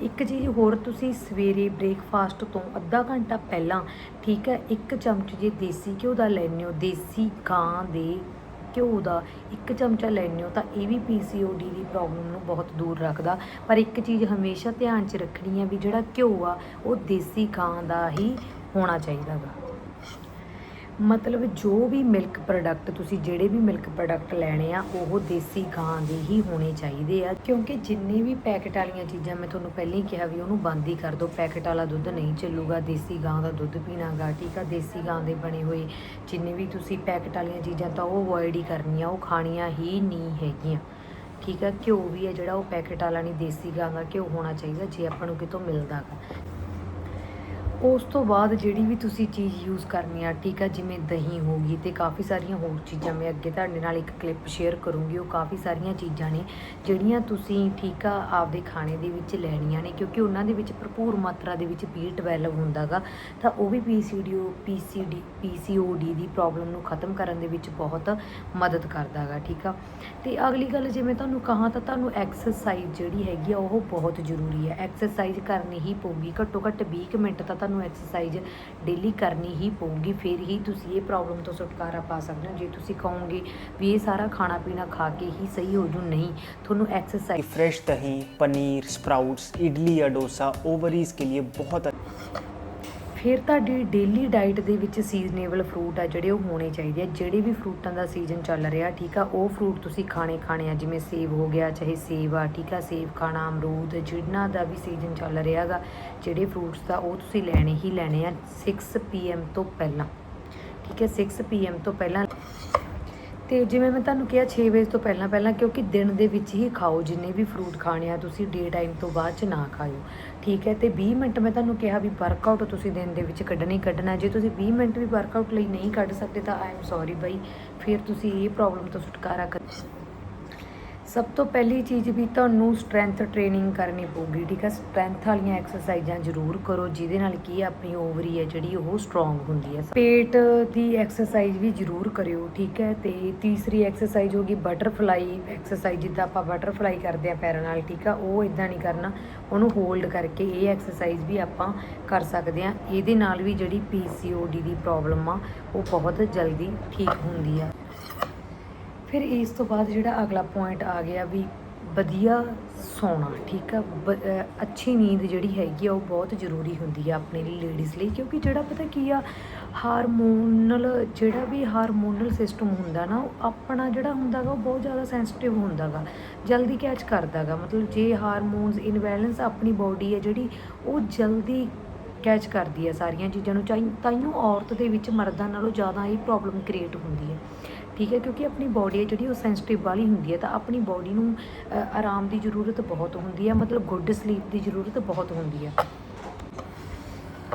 ਇੱਕ ਚੀਜ਼ ਹੋਰ ਤੁਸੀਂ ਸਵੇਰੇ ਬ੍ਰੇਕਫਾਸਟ ਤੋਂ ਅੱਧਾ ਘੰਟਾ ਪਹਿਲਾਂ, ਠੀਕ ਹੈ ਇੱਕ ਚਮਚ ਜੇ ਦੇਸੀ ਘਿਓ ਦਾ ਲੈਣੇ ਹੋ, ਦੇਸੀ ਗਾਂ ਦੇ ਘਿਓ ਦਾ ਇੱਕ ਚਮਚਾ ਲੈਣੇ ਹੋ, ਤਾਂ ਇਹ ਵੀ PCOD ਦੀ ਪ੍ਰੋਬਲਮ ਨੂੰ ਬਹੁਤ ਦੂਰ ਰੱਖਦਾ। ਪਰ ਇੱਕ ਚੀਜ਼ ਹਮੇਸ਼ਾ ਧਿਆਨ 'ਚ ਰੱਖਣੀ ਹੈ ਵੀ ਜਿਹੜਾ ਘਿਓ ਆ, ਉਹ ਦੇਸੀ ਗਾਂ ਦਾ ਹੀ ਹੋਣਾ ਚਾਹੀਦਾ ਗਾ। ਮਤਲਬ ਜੋ ਵੀ ਮਿਲਕ ਪ੍ਰੋਡਕਟ ਤੁਸੀਂ ਜਿਹੜੇ ਵੀ ਮਿਲਕ ਪ੍ਰੋਡਕਟ ਲੈਣੇ ਆ, ਉਹ ਦੇਸੀ ਗਾਂ ਦੇ ਹੀ ਹੋਣੇ ਚਾਹੀਦੇ ਆ। ਕਿਉਂਕਿ ਜਿੰਨੇ ਵੀ ਪੈਕਟ ਵਾਲੀਆਂ ਚੀਜ਼ਾਂ ਮੈਂ ਤੁਹਾਨੂੰ ਪਹਿਲਾਂ ਹੀ ਕਿਹਾ ਵੀ ਉਹਨੂੰ ਬੰਦ ਹੀ ਕਰ ਦਿਓ। ਪੈਕਟ ਵਾਲਾ ਦੁੱਧ ਨਹੀਂ ਚੱਲੂਗਾ, ਦੇਸੀ ਗਾਂ ਦਾ ਦੁੱਧ ਪੀਣਾਗਾ, ਠੀਕ ਆ? ਦੇਸੀ ਗਾਂ ਦੇ ਬਣੇ ਹੋਏ ਜਿੰਨੇ ਵੀ ਤੁਸੀਂ ਪੈਕਟ ਵਾਲੀਆਂ ਚੀਜ਼ਾਂ ਤਾਂ ਉਹ ਅਵੋਇਡ ਹੀ ਕਰਨੀਆਂ, ਉਹ ਖਾਣੀਆਂ ਹੀ ਨਹੀਂ ਹੈਗੀਆਂ। ਠੀਕ ਆ? ਘਿਓ ਵੀ ਹੈ ਜਿਹੜਾ ਉਹ ਪੈਕਟ ਵਾਲਾ ਨਹੀਂ, ਦੇਸੀ ਗਾਂ ਦਾ ਘਿਓ ਹੋਣਾ ਚਾਹੀਦਾ ਜੇ ਆਪਾਂ ਨੂੰ ਕਿਤੋਂ ਮਿਲਦਾ ਗਾ ਉਸ ਤੋਂ ਬਾਅਦ ਜਿਹੜੀ ਵੀ ਤੁਸੀਂ ਚੀਜ਼ ਯੂਜ਼ ਕਰਨੀ ਆ, ਠੀਕ ਆ, ਜਿਵੇਂ ਦਹੀਂ ਹੋ ਗਈ ਤੇ ਕਾਫੀ ਸਾਰੀਆਂ ਹੋਰ ਚੀਜ਼ਾਂ ਮੈਂ ਅੱਗੇ ਤੁਹਾਡੇ ਨਾਲ ਇੱਕ ਕਲਿੱਪ ਸ਼ੇਅਰ ਕਰੂੰਗੀ, ਉਹ ਕਾਫੀ ਸਾਰੀਆਂ ਚੀਜ਼ਾਂ ਨੇ, ਜਿਹੜੀਆਂ ਤੁਸੀਂ ਠੀਕ ਆ, ਆਪਦੇ ਖਾਣੇ ਦੇ ਵਿੱਚ ਲੈਣੀਆਂ ਨੇ, ਕਿਉਂਕਿ ਉਹਨਾਂ ਦੇ ਵਿੱਚ ਭਰਪੂਰ ਮਾਤਰਾ ਦੇ ਵਿੱਚ B12 ਹੁੰਦਾਗਾ ਤਾਂ ਉਹ ਵੀ PCD PCD PCOD ਦੀ ਪ੍ਰੋਬਲਮ ਨੂੰ ਖਤਮ ਕਰਨ ਦੇ ਵਿੱਚ ਬਹੁਤ ਮਦਦ ਕਰਦਾਗਾ ਠੀਕ ਆ। ਤੇ ਅਗਲੀ ਗੱਲ ਜੇ ਮੈਂ ਤੁਹਾਨੂੰ ਕਹਾਂ, ਤਾਂ ਤੁਹਾਨੂੰ ਐਕਸਰਸਾਈਜ਼ ਜਿਹੜੀ ਹੈਗੀ ਆ, ਉਹ ਬਹੁਤ ਜ਼ਰੂਰੀ ਹੈ। ਐਕਸਰਸਾਈਜ਼ ਕਰਨੀ ਹੀ ਪਊਗੀ, ਘੱਟੋ ਘੱਟ 20 ਕੁ ਮਿੰਟ ਤਾਂ ਤੁਹਾਨੂੰ ਐਕਸਰਸਾਈਜ਼ ਡੇਲੀ ਕਰਨੀ ਹੀ ਪਊਗੀ ਫਿਰ ਹੀ ਤੁਸੀਂ ਇਹ ਪ੍ਰੋਬਲਮ ਤੋਂ ਛੁਟਕਾਰਾ ਪਾ ਸਕਦੇ ਹੋ ਜੇ ਤੁਸੀਂ ਕਹੋਗੇ ਵੀ ਇਹ ਸਾਰਾ ਖਾਣਾ ਪੀਣਾ ਖਾ ਕੇ ਹੀ ਸਹੀ ਹੋ ਜੂ ਨਹੀਂ ਤੁਹਾਨੂੰ ਐਕਸਰਸਾਈਜ਼ फ्रेश दही पनीर स्प्राउट्स इडली या डोसा ओवरीज के लिए बहुत अच्छा ਫਿਰ ਤੁਹਾਡੀ ਡੇਲੀ ਡਾਈਟ ਦੇ ਵਿੱਚ ਸੀਜ਼ਨੇਬਲ ਫਰੂਟ ਆ ਜਿਹੜੇ ਉਹ ਹੋਣੇ ਚਾਹੀਦੇ ਆ। ਜਿਹੜੇ ਵੀ ਫਰੂਟਾਂ ਦਾ ਸੀਜ਼ਨ ਚੱਲ ਰਿਹਾ, ਠੀਕ ਆ, ਉਹ ਫਰੂਟ ਤੁਸੀਂ ਖਾਣੇ ਖਾਣੇ ਆ, ਜਿਵੇਂ ਸੇਬ ਹੋ ਗਿਆ, ਚਾਹੇ ਸੇਬ ਆ, ਠੀਕ ਆ, ਸੇਬ ਖਾਣਾ, ਅਮਰੂਦ ਜਿਹਨਾਂ ਦਾ ਵੀ ਸੀਜ਼ਨ ਚੱਲ ਰਿਹਾਗਾ ਜਿਹੜੇ ਫਰੂਟਸ ਦਾ ਉਹ ਤੁਸੀਂ ਲੈਣੇ ਹੀ ਲੈਣੇ ਆ 6 ਪੀਐਮ ਤੋਂ ਪਹਿਲਾਂ, ਠੀਕ ਹੈ 6 ਪੀਐਮ ਤੋਂ ਪਹਿਲਾਂ। ਤੇ ਜਿਵੇਂ ਮੈਂ ਤੁਹਾਨੂੰ ਕਿਹਾ 6 ਵਜੇ ਤੋਂ ਪਹਿਲਾਂ ਪਹਿਲਾਂ ਕਿਉਂਕਿ ਦਿਨ ਦੇ ਵਿੱਚ ਹੀ ਖਾਓ, ਜਿੰਨੇ ਵੀ ਫਰੂਟ ਖਾਣੇ ਆ, ਤੁਸੀਂ ਡੇ ਟਾਈਮ ਤੋਂ ਬਾਅਦ ਚ ਨਾ ਖਾਓ ਠੀਕ ਹੈ, ਤੇ 20 ਮਿੰਟ ਮੈਂ ਤੁਹਾਨੂੰ ਕਿਹਾ ਵੀ ਵਰਕਆਊਟ ਤੁਸੀਂ ਦਿਨ ਦੇ ਵਿੱਚ ਕੱਢਣਾ ਹੀ ਕੱਢਣਾ। ਜੇ ਤੁਸੀਂ 20 ਮਿੰਟ ਵੀ ਵਰਕਆਊਟ ਲਈ ਨਹੀਂ ਕੱਢ ਸਕਦੇ ਤਾਂ ਆਈ ਐਮ ਸੌਰੀ ਬਾਈ। ਫਿਰ ਤੁਸੀਂ ਇਹ ਪ੍ਰੋਬਲਮ ਤੋਂ ਛੁਟਕਾਰਾ ਕਰ ਸਭ ਤੋਂ ਪਹਿਲੀ ਚੀਜ਼ ਵੀ ਤੁਹਾਨੂੰ ਸਟਰੈਂਥ ਟ੍ਰੇਨਿੰਗ ਕਰਨੀ ਪਊਗੀ, ਠੀਕ ਹੈ ਸਟਰੈਂਥ ਵਾਲੀਆਂ ਐਕਸਰਸਾਈਜ਼ਾਂ ਜ਼ਰੂਰ ਕਰੋ, ਜਿਹਦੇ ਨਾਲ ਕੀ ਆਪਣੀ ਓਵਰੀ ਹੈ ਜਿਹੜੀ, ਉਹ ਸਟਰੋਂਗ ਹੁੰਦੀ ਹੈ। ਪੇਟ ਦੀ ਐਕਸਰਸਾਈਜ਼ ਵੀ ਜ਼ਰੂਰ ਕਰਿਓ, ਠੀਕ ਹੈ? ਤੇ ਤੀਸਰੀ ਐਕਸਰਸਾਈਜ਼ ਹੋਗੀ ਬਟਰਫਲਾਈ ਐਕਸਰਸਾਈਜ਼ ਜਿੱਦਾਂ ਆਪਾਂ ਬਟਰਫਲਾਈ ਕਰਦੇ ਆ ਪੈਰਾਂ ਨਾਲ, ਠੀਕ ਆ? ਉਹ ਇਦਾਂ ਨਹੀਂ ਕਰਨਾ, ਉਹਨੂੰ ਹੋਲਡ ਕਰਕੇ ਇਹ ਐਕਸਰਸਾਈਜ਼ ਵੀ ਆਪਾਂ ਕਰ ਸਕਦੇ ਆ ਇਹਦੇ ਨਾਲ ਵੀ ਜਿਹੜੀ ਪੀਸੀਓਡੀ ਦੀ ਪ੍ਰੋਬਲਮ ਆ, ਉਹ ਬਹੁਤ ਜਲਦੀ ਠੀਕ ਹੁੰਦੀ ਆ। ਫਿਰ ਇਸ ਤੋਂ ਬਾਅਦ ਜਿਹੜਾ ਅਗਲਾ ਪੁਆਇੰਟ ਆ ਗਿਆ ਵੀ ਵਧੀਆ ਸੌਣਾ, ਠੀਕ ਆ? ਬ- ਅੱਛੀ ਨੀਂਦ ਜਿਹੜੀ ਹੈਗੀ ਆ, ਉਹ ਬਹੁਤ ਜ਼ਰੂਰੀ ਹੁੰਦੀ ਆ ਆਪਣੇ ਲਈ ਲੇਡੀਜ਼ ਲਈ, ਕਿਉਂਕਿ ਜਿਹੜਾ ਪਤਾ ਕੀ ਆ ਹਾਰਮੋਨਲ ਜਿਹੜਾ ਵੀ ਹਾਰਮੋਨਲ ਸਿਸਟਮ ਹੁੰਦਾ ਨਾ, ਉਹ ਆਪਣਾ ਜਿਹੜਾ ਹੁੰਦਾਗਾ ਉਹ ਬਹੁਤ ਜ਼ਿਆਦਾ ਸੈਂਸਿਟਿਵ ਹੁੰਦਾਗਾ ਜਲਦੀ ਕੈਚ ਕਰਦਾਗਾ ਮਤਲਬ ਜੇ ਹਾਰਮੋਨਸ ਇਨਬੈਲੈਂਸ ਆਪਣੀ ਬਾਡੀ ਹੈ ਜਿਹੜੀ, ਉਹ ਜਲਦੀ ਕੈਚ ਕਰਦੀ ਹੈ ਸਾਰੀਆਂ ਚੀਜ਼ਾਂ ਨੂੰ, ਚਾਹੀ ਤਾਈਓ ਔਰਤ ਦੇ ਵਿੱਚ ਮਰਦਾਂ ਨਾਲੋਂ ਜ਼ਿਆਦਾ ਇਹ ਪ੍ਰੋਬਲਮ ਕ੍ਰੀਏਟ ਹੁੰਦੀ ਹੈ ਠੀਕ ਹੈ, ਕਿਉਂਕਿ ਆਪਣੀ ਬਾਡੀ ਹੈ ਜਿਹੜੀ ਉਹ ਸੈਂਸਿਟਿਵ ਵਾਲੀ ਹੁੰਦੀ ਹੈ, ਤਾਂ ਆਪਣੀ ਬਾਡੀ ਨੂੰ ਆਰਾਮ ਦੀ ਜ਼ਰੂਰਤ ਬਹੁਤ ਹੁੰਦੀ ਹੈ, ਮਤਲਬ ਗੁੱਡ ਸਲੀਪ ਦੀ ਜ਼ਰੂਰਤ ਬਹੁਤ ਹੁੰਦੀ ਹੈ।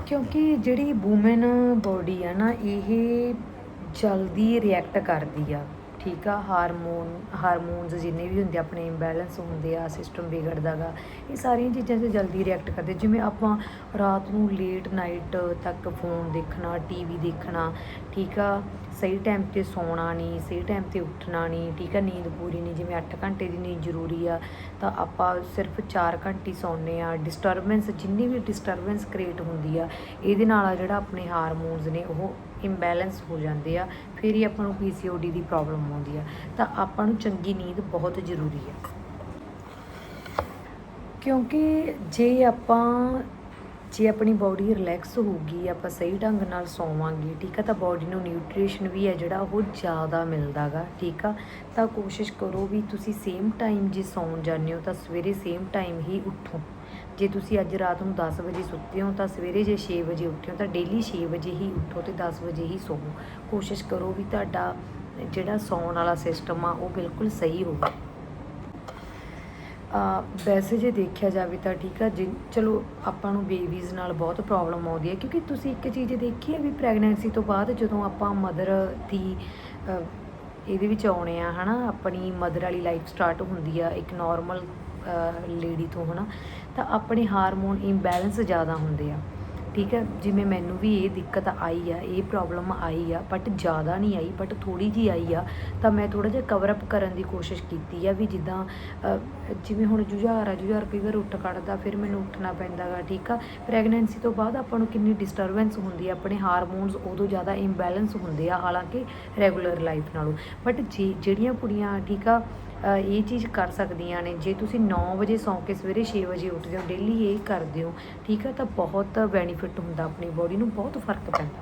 ਕਿਉਂਕਿ ਜਿਹੜੀ ਵੂਮਨ ਬਾਡੀ ਆ ਨਾ, ਇਹ ਜਲਦੀ ਰਿਐਕਟ ਕਰਦੀ ਆ। ਠੀਕ ਆ, ਹਾਰਮੋਨ, ਹਾਰਮੋਨਸ ਜਿੰਨੇ ਵੀ ਹੁੰਦੇ ਆ, ਆਪਣੇ ਇੰਬੈਲੈਂਸ ਹੁੰਦੇ ਆ ਸਿਸਟਮ ਵਿਗੜਦਾ ਗਾ ਇਹ ਸਾਰੀਆਂ ਚੀਜ਼ਾਂ 'ਤੇ ਜਲਦੀ ਰਿਐਕਟ ਕਰਦੇ। ਜਿਵੇਂ ਆਪਾਂ ਰਾਤ ਨੂੰ ਲੇਟ ਨਾਈਟ ਤੱਕ ਫੋਨ ਦੇਖਣਾ ਟੀਵੀ ਦੇਖਣਾ, ਠੀਕ ਆ, ਸਹੀ ਟਾਈਮ ਤੇ ਸੌਣਾ ਨਹੀਂ ਸਹੀ ਟਾਈਮ ਤੇ ਉੱਠਣਾ ਨਹੀਂ ਠੀਕ ਆ, ਨੀਂਦ ਪੂਰੀ ਨਹੀਂ ਜਿਵੇਂ 8 ਘੰਟੇ ਦੀ ਨੀਂਦ ਜ਼ਰੂਰੀ ਆ, ਤਾਂ ਆਪਾਂ ਸਿਰਫ 4 ਘੰਟੇ ਹੀ ਸੌਂਦੇ ਆ। ਡਿਸਟਰਬੈਂਸ ਜਿੰਨੀ ਵੀ ਡਿਸਟਰਬੈਂਸ ਕ੍ਰੀਏਟ ਹੁੰਦੀ ਆ, ਇਹਦੇ ਨਾਲ ਆ ਜਿਹੜਾ ਆਪਣੇ ਹਾਰਮੋਨਸ ਨੇ, ਉਹ ਇੰਬੈਲੈਂਸ ਹੋ ਜਾਂਦੇ ਆ, ਫਿਰ ਹੀ ਆਪਾਂ ਨੂੰ ਪੀਸੀਓਡੀ ਦੀ ਪ੍ਰੋਬਲਮ ਆਉਂਦੀ ਆ। ਤਾਂ ਆਪਾਂ ਨੂੰ ਚੰਗੀ ਨੀਂਦ ਬਹੁਤ ਜ਼ਰੂਰੀ ਆ। ਕਿਉਂਕਿ ਜੇ ਆਪਾਂ ਜੇ ਆਪਣੀ ਬਾਡੀ ਰਿਲੈਕਸ ਹੋਊਗੀ, ਆਪਾਂ ਸਹੀ ਢੰਗ ਨਾਲ ਸੌਵਾਂਗੇ, ਠੀਕ ਆ? ਤਾਂ ਬਾਡੀ ਨੂੰ ਨਿਊਟ੍ਰੀਸ਼ਨ ਵੀ ਹੈ ਜਿਹੜਾ ਉਹ ਜ਼ਿਆਦਾ ਮਿਲਦਾਗਾ, ਠੀਕ ਆ? ਤਾਂ ਕੋਸ਼ਿਸ਼ ਕਰੋ ਵੀ ਤੁਸੀਂ ਸੇਮ ਟਾਈਮ ਜੇ ਸੌਣ ਜਾਂਦੇ ਹੋ, ਤਾਂ ਸਵੇਰੇ ਸੇਮ ਟਾਈਮ ਹੀ ਉੱਠੋ। ਜੇ ਤੁਸੀਂ ਅੱਜ ਰਾਤ ਨੂੰ 10 ਵਜੇ ਸੁੱਤੇ ਹੋ, ਤਾਂ ਸਵੇਰੇ ਜੇ 6 ਵਜੇ ਉੱਠੇ ਹੋ, ਤਾਂ ਡੇਲੀ 6 ਵਜੇ ਹੀ ਉੱਠੋ ਤੇ 10 ਵਜੇ ਹੀ ਸੌਵੋ। ਕੋਸ਼ਿਸ਼ ਕਰੋ ਵੀ ਤੁਹਾਡਾ ਜਿਹੜਾ ਸੌਣ ਵਾਲਾ ਸਿਸਟਮ ਆ, ਉਹ ਬਿਲਕੁਲ ਸਹੀ ਹੋਵੇ। ਵੈਸੇ ਜੇ ਦੇਖਿਆ ਜਾਵੇ ਤਾਂ ਠੀਕ ਆ ਜਿ ਚਲੋ ਆਪਾਂ ਨੂੰ ਬੇਬੀਜ਼ ਨਾਲ ਬਹੁਤ ਪ੍ਰੋਬਲਮ ਆਉਂਦੀ ਹੈ, ਕਿਉਂਕਿ ਤੁਸੀਂ ਇੱਕ ਚੀਜ਼ ਦੇਖੀ ਹੈ ਵੀ ਪ੍ਰੈਗਨੈਂਸੀ ਤੋਂ ਬਾਅਦ ਜਦੋਂ ਆਪਾਂ ਮਦਰ ਦੀ ਇਹਦੇ ਵਿੱਚ ਆਉਣੇ ਆ, ਹਨਾ, ਆਪਣੀ ਮਦਰ ਵਾਲੀ ਲਾਈਫ ਸਟਾਰਟ ਹੁੰਦੀ ਆ, ਇੱਕ ਨਾਰਮਲ ਲੇਡੀ ਤੋਂ, ਹਨਾ, ਤਾਂ ਆਪਣੇ ਹਾਰਮੋਨ ਇੰਬੈਲੈਂਸ ਜ਼ਿਆਦਾ ਹੁੰਦੇ ਆ। ਠੀਕ ਹੈ, ਜਿਵੇਂ ਮੈਨੂੰ ਵੀ ਇਹ ਦਿੱਕਤ ਆਈ ਆ, ਇਹ ਪ੍ਰੋਬਲਮ ਆਈ ਆ ਬਟ ਜ਼ਿਆਦਾ ਨਹੀਂ ਆਈ ਬਟ ਥੋੜੀ ਜੀ ਆਈ ਆ, ਤਾਂ ਮੈਂ ਥੋੜਾ ਜਿਹਾ ਕਵਰ ਅਪ ਕਰਨ ਦੀ ਕੋਸ਼ਿਸ਼ ਕੀਤੀ ਆ ਵੀ ਜਿੱਦਾਂ ਜਿਵੇਂ ਹੁਣ ਜੁਝਾਰ ਆ, ਜੁਝਾਰ ਕਈ ਵਾਰ ਉੱਠ ਕੱਢਦਾ ਫਿਰ ਮੈਨੂੰ ਉੱਠਣਾ ਪੈਂਦਾ ਗਾ, ਠੀਕ ਆ। ਪ੍ਰੈਗਨੈਂਸੀ ਤੋਂ ਬਾਅਦ ਆਪਾਂ ਨੂੰ ਕਿੰਨੀ ਡਿਸਟਰਬੈਂਸ ਹੁੰਦੀ ਆ, ਆਪਣੇ ਹਾਰਮੋਨਸ ਉਦੋਂ ਜ਼ਿਆਦਾ ਇੰਬੈਲੈਂਸ ਹੁੰਦੇ ਆ, ਹਾਲਾਂਕਿ ਰੈਗੂਲਰ ਲਾਈਫ ਨਾਲੋਂ। ਬਟ ਜੇ, ਜਿਹੜੀਆਂ ਕੁੜੀਆਂ, ਠੀਕ ਆ ਇਹ ਚੀਜ਼ ਕਰ ਸਕਦੀਆਂ ਨੇ। ਜੇ ਤੁਸੀਂ 9 ਵਜੇ ਸੌਂ ਕੇ ਸਵੇਰੇ 6 ਵਜੇ ਉੱਠਦੇ ਹੋ ਡੇਲੀ ਇਹ ਕਰਦੇ ਹੋ, ਠੀਕ ਹੈ? ਤਾਂ ਬਹੁਤ ਬੈਨੀਫਿਟ ਹੁੰਦਾ ਆਪਣੀ ਬੋਡੀ ਨੂੰ, ਬਹੁਤ ਫ਼ਰਕ ਪੈਂਦਾ।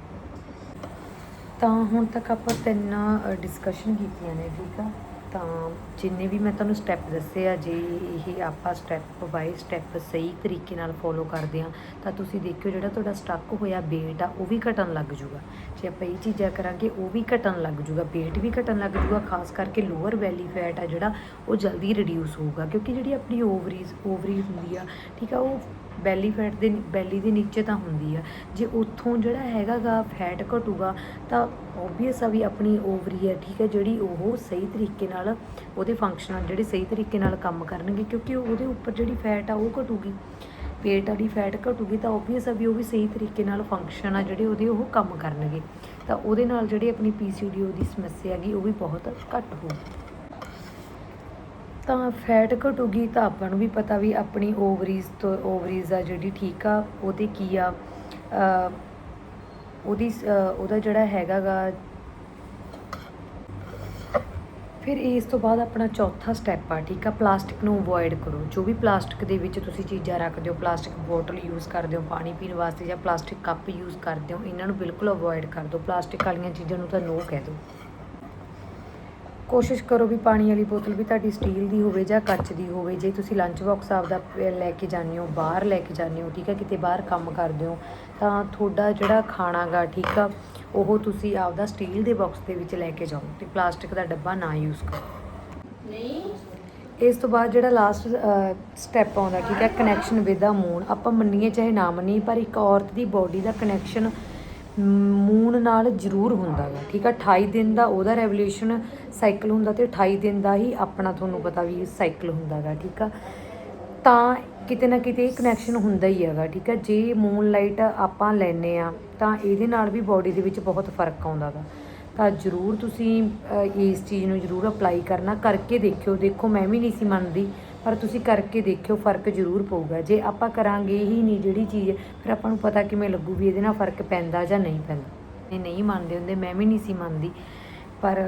ਤਾਂ ਹੁਣ ਤੱਕ ਆਪਾਂ ਤਿੰਨ ਡਿਸਕਸ਼ਨ ਕੀਤੀਆਂ ਨੇ, ਠੀਕ ਆ? ਤਾਂ ਜਿੰਨੇ ਵੀ ਮੈਂ ਤੁਹਾਨੂੰ ਸਟੈਪ ਦੱਸੇ ਆ, ਜੇ ਇਹ ਆਪਾਂ ਸਟੈਪ ਬਾਈ ਸਟੈਪ ਸਹੀ ਤਰੀਕੇ ਨਾਲ ਫੋਲੋ ਕਰਦੇ ਆ ਤਾਂ ਤੁਸੀਂ ਦੇਖਿਓ ਜਿਹੜਾ ਤੁਹਾਡਾ ਸਟਕ ਹੋਇਆ weight ਆ, ਉਹ ਵੀ ਘਟਣ ਲੱਗ ਜੂਗਾ ਜੇ ਆਪਾਂ ਇਹ ਚੀਜ਼ਾਂ ਕਰਾਂਗੇ, ਉਹ ਵੀ ਘਟਣ ਲੱਗ ਜੂਗਾ weight ਵੀ ਘਟਣ ਲੱਗ ਜੂਗਾ ਖਾਸ ਕਰਕੇ ਲੋਅਰ ਬੈਲੀ ਫੈਟ ਆ ਜਿਹੜਾ, ਉਹ ਜਲਦੀ ਰਿਡਿਊਸ ਹੋਊਗਾ। ਕਿਉਂਕਿ ਜਿਹੜੀ ਆਪਣੀ ਓਵਰੀਜ਼ ਓਵਰੀ ਹੁੰਦੀ ਆ, ਠੀਕ ਆ, ਉਹ ਬੈਲੀ ਫੈਟ ਦੇ ਬੈਲੀ ਦੇ ਨੀਚੇ ਤਾਂ ਹੁੰਦੀ ਆ। ਜੇ ਉੱਥੋਂ ਜਿਹੜਾ ਹੈਗਾਗਾ ਫੈਟ ਘਟੂਗਾ, ਤਾਂ ਓਬਵੀਅਸ ਆ ਵੀ ਆਪਣੀ ਓਵਰੀ ਹੈ ਠੀਕ ਹੈ ਜਿਹੜੀ ਉਹ ਸਹੀ ਤਰੀਕੇ ਨਾਲ ਉਹਦੇ ਫੰਕਸ਼ਨ ਜਿਹੜੇ ਸਹੀ ਤਰੀਕੇ ਨਾਲ ਕੰਮ ਕਰਨਗੇ, ਕਿਉਂਕਿ ਉਹਦੇ ਉੱਪਰ ਜਿਹੜੀ ਫੈਟ ਆ, ਉਹ ਘਟੂਗੀ। ਪੇਟ ਵਾਲੀ ਫੈਟ ਘਟੂਗੀ, ਤਾਂ ਓਬਵੀਅਸ ਆ ਵੀ ਉਹ ਵੀ ਸਹੀ ਤਰੀਕੇ ਨਾਲ ਫੰਕਸ਼ਨ ਆ, ਜਿਹੜੇ ਉਹਦੇ ਉਹ ਕੰਮ ਕਰਨਗੇ। ਤਾਂ ਉਹਦੇ ਨਾਲ ਜਿਹੜੀ ਆਪਣੀ ਪੀਸੀਓਡੀ ਦੀ ਸਮੱਸਿਆ ਹੈਗੀ, ਉਹ ਵੀ ਬਹੁਤ ਘੱਟ ਹੋਊਗੀ। ਤਾਂ ਫੈਟ ਘਟੂਗੀ ਤਾਂ ਆਪਾਂ ਨੂੰ ਵੀ ਪਤਾ ਵੀ ਆਪਣੀ ਓਵਰੀਜ਼ ਤੋਂ ਓਵਰੀਜ਼ ਆ ਜਿਹੜੀ ਠੀਕ ਆ, ਉਹਦੇ ਕੀ ਆ ਉਹਦੀ ਉਹਦਾ ਜਿਹੜਾ ਹੈਗਾਗਾ ਫਿਰ ਇਸ ਤੋਂ ਬਾਅਦ ਆਪਣਾ ਚੌਥਾ ਸਟੈਪ ਆ, ਠੀਕ ਆ ਪਲਾਸਟਿਕ ਨੂੰ ਅਵੋਇਡ ਕਰੋ। ਜੋ ਵੀ ਪਲਾਸਟਿਕ ਦੇ ਵਿੱਚ ਤੁਸੀਂ ਚੀਜ਼ਾਂ ਰੱਖਦੇ ਹੋ ਪਲਾਸਟਿਕ ਬੋਟਲ ਯੂਜ਼ ਕਰਦੇ ਹੋ, ਪਾਣੀ ਪੀਣ ਵਾਸਤੇ ਜਾਂ ਪਲਾਸਟਿਕ ਕੱਪ ਯੂਜ਼ ਕਰਦੇ ਹੋ, ਇਹਨਾਂ ਨੂੰ ਬਿਲਕੁਲ ਅਵੋਇਡ ਕਰ ਦਿਓ। ਪਲਾਸਟਿਕ ਵਾਲੀਆਂ ਚੀਜ਼ਾਂ ਨੂੰ ਤਾਂ ਨੋ ਕਹਿ ਦਿਓ। ਕੋਸ਼ਿਸ਼ ਕਰੋ ਵੀ ਪਾਣੀ ਵਾਲੀ ਬੋਤਲ ਵੀ ਤੁਹਾਡੀ ਸਟੀਲ ਦੀ ਹੋਵੇ ਜਾਂ ਕੱਚ ਦੀ ਹੋਵੇ। ਜੇ ਤੁਸੀਂ ਲੰਚ ਬਾਕਸ ਆਪਦਾ ਲੈ ਕੇ ਜਾਂਦੇ ਹੋ, ਬਾਹਰ ਲੈ ਕੇ ਜਾਂਦੇ ਹੋ, ਠੀਕ ਹੈ, ਕਿਤੇ ਬਾਹਰ ਕੰਮ ਕਰਦੇ ਹੋ, ਤਾਂ ਤੁਹਾਡਾ ਜਿਹੜਾ ਖਾਣਾਗਾ ਠੀਕ ਆ, ਉਹ ਤੁਸੀਂ ਆਪਦਾ ਸਟੀਲ ਦੇ ਬਾਕਸ ਦੇ ਵਿੱਚ ਲੈ ਕੇ ਜਾਓ ਤੇ ਪਲਾਸਟਿਕ ਦਾ ਡੱਬਾ ਨਾ ਯੂਜ਼ ਕਰੋ। ਇਸ ਤੋਂ ਬਾਅਦ ਜਿਹੜਾ ਲਾਸਟ ਸਟੈਪ ਆਉਂਦਾ, ਠੀਕ ਹੈ ਕਨੈਕਸ਼ਨ ਵਿਦ ਦਾ ਮੂਨ ਆਪਾਂ ਮੰਨੀਏ ਚਾਹੇ ਨਾ ਮੰਨੀਏ, ਪਰ ਇੱਕ ਔਰਤ ਦੀ ਬਾਡੀ ਦਾ ਕਨੈਕਸ਼ਨ ਮੂਨ ਨਾਲ ਜ਼ਰੂਰ ਹੁੰਦਾ ਗਾ, ਠੀਕ ਆ? 28 ਦਿਨ ਦਾ ਉਹਦਾ ਰੈਵੋਲੂਸ਼ਨ ਸਾਈਕਲ ਹੁੰਦਾ ਤੇ 28 ਦਿਨ ਦਾ ਹੀ ਆਪਣਾ ਤੁਹਾਨੂੰ ਪਤਾ ਵੀ ਸਾਈਕਲ ਹੁੰਦਾ ਗਾ, ਠੀਕ ਆ? ਤਾਂ ਕਿਤੇ ਨਾ ਕਿਤੇ ਇਹ ਕਨੈਕਸ਼ਨ ਹੁੰਦਾ ਹੀ ਹੈਗਾ, ਠੀਕ ਆ? ਜੇ ਮੂਨ ਲਾਈਟ ਆਪਾਂ ਲੈਨੇ ਆ, ਤਾਂ ਇਹਦੇ ਨਾਲ ਵੀ ਬਾਡੀ ਦੇ ਵਿੱਚ ਬਹੁਤ ਫ਼ਰਕ ਆਉਂਦਾ ਗਾ। ਤਾਂ ਜ਼ਰੂਰ ਤੁਸੀਂ ਇਸ ਚੀਜ਼ ਨੂੰ ਜ਼ਰੂਰ ਅਪਲਾਈ ਕਰਨਾ, ਕਰਕੇ ਦੇਖਿਓ। ਦੇਖੋ, ਮੈਂ ਵੀ ਨਹੀਂ ਸੀ ਮੰਨਦੀ। ਪਰ ਤੁਸੀਂ ਕਰਕੇ ਦੇਖਿਓ, ਫ਼ਰਕ ਜ਼ਰੂਰ ਪਊਗਾ। ਜੇ ਆਪਾਂ ਕਰਾਂਗੇ ਹੀ ਨਹੀਂ ਜਿਹੜੀ ਚੀਜ਼, ਫਿਰ ਆਪਾਂ ਨੂੰ ਪਤਾ ਕਿਵੇਂ ਲੱਗੂ ਵੀ ਇਹਦੇ ਨਾਲ ਫ਼ਰਕ ਪੈਂਦਾ ਜਾਂ ਨਹੀਂ ਪੈਂਦਾ। ਇਹ ਨਹੀਂ ਮੰਨਦੇ ਹੁੰਦੇ, ਮੈਂ ਵੀ ਨਹੀਂ ਸੀ ਮੰਨਦੀ। ਪਰ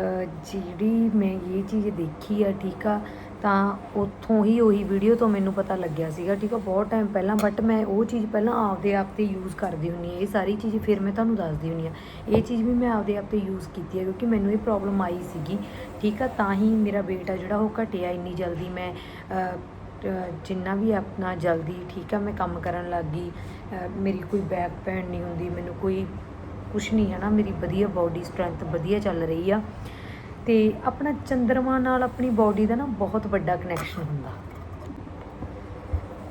ਜਿਹੜੀ ਮੈਂ ਇਹ ਚੀਜ਼ ਦੇਖੀ ਆ, ਠੀਕ ਆ, ਤਾਂ ਉੱਥੋਂ ਹੀ ਉਹੀ ਵੀਡੀਓ ਤੋਂ ਮੈਨੂੰ ਪਤਾ ਲੱਗਿਆ ਸੀਗਾ, ਠੀਕ ਆ, ਬਹੁਤ ਟਾਈਮ ਪਹਿਲਾਂ ਬਟ ਮੈਂ ਉਹ ਚੀਜ਼ ਪਹਿਲਾਂ ਆਪਦੇ ਆਪ ਤੇ ਯੂਜ਼ ਕਰਦੀ ਹੁੰਨੀ ਆ ਇਹ ਸਾਰੀ ਚੀਜ਼ ਫਿਰ ਮੈਂ ਤੁਹਾਨੂੰ ਦੱਸਦੀ ਹੁੰਨੀ ਆ ਇਹ ਚੀਜ਼ ਵੀ ਮੈਂ ਆਪਦੇ ਆਪ ਤੇ ਯੂਜ਼ ਕੀਤੀ ਹੈ, ਕਿਉਂਕਿ ਮੈਨੂੰ ਇਹ ਪ੍ਰੋਬਲਮ ਆਈ ਸੀਗੀ। ਠੀਕ ਆ, ਤਾਂ ਹੀ ਮੇਰਾ weight ਆ ਜਿਹੜਾ ਉਹ ਘਟਿਆ ਇੰਨੀ ਜਲਦੀ। ਮੈਂ ਜਿੰਨਾ ਵੀ ਆਪਣਾ ਜਲਦੀ ਠੀਕ ਆ, ਮੈਂ ਕੰਮ ਕਰਨ ਲੱਗ ਗਈ। ਮੇਰੀ ਕੋਈ ਬੈਕ ਪੈਨ ਨਹੀਂ ਹੁੰਦੀ, ਮੈਨੂੰ ਕੋਈ ਕੁਛ ਨਹੀਂ ਹੈ ਨਾ, ਮੇਰੀ ਵਧੀਆ ਬਾਡੀ ਸਟਰੈਂਥ ਵਧੀਆ ਚੱਲ ਰਹੀ ਆ। ਤੇ ਆਪਣਾ ਚੰਦਰਮਾ ਨਾਲ ਆਪਣੀ ਬਾਡੀ ਦਾ ਨਾ ਬਹੁਤ ਵੱਡਾ ਕਨੈਕਸ਼ਨ ਹੁੰਦਾ।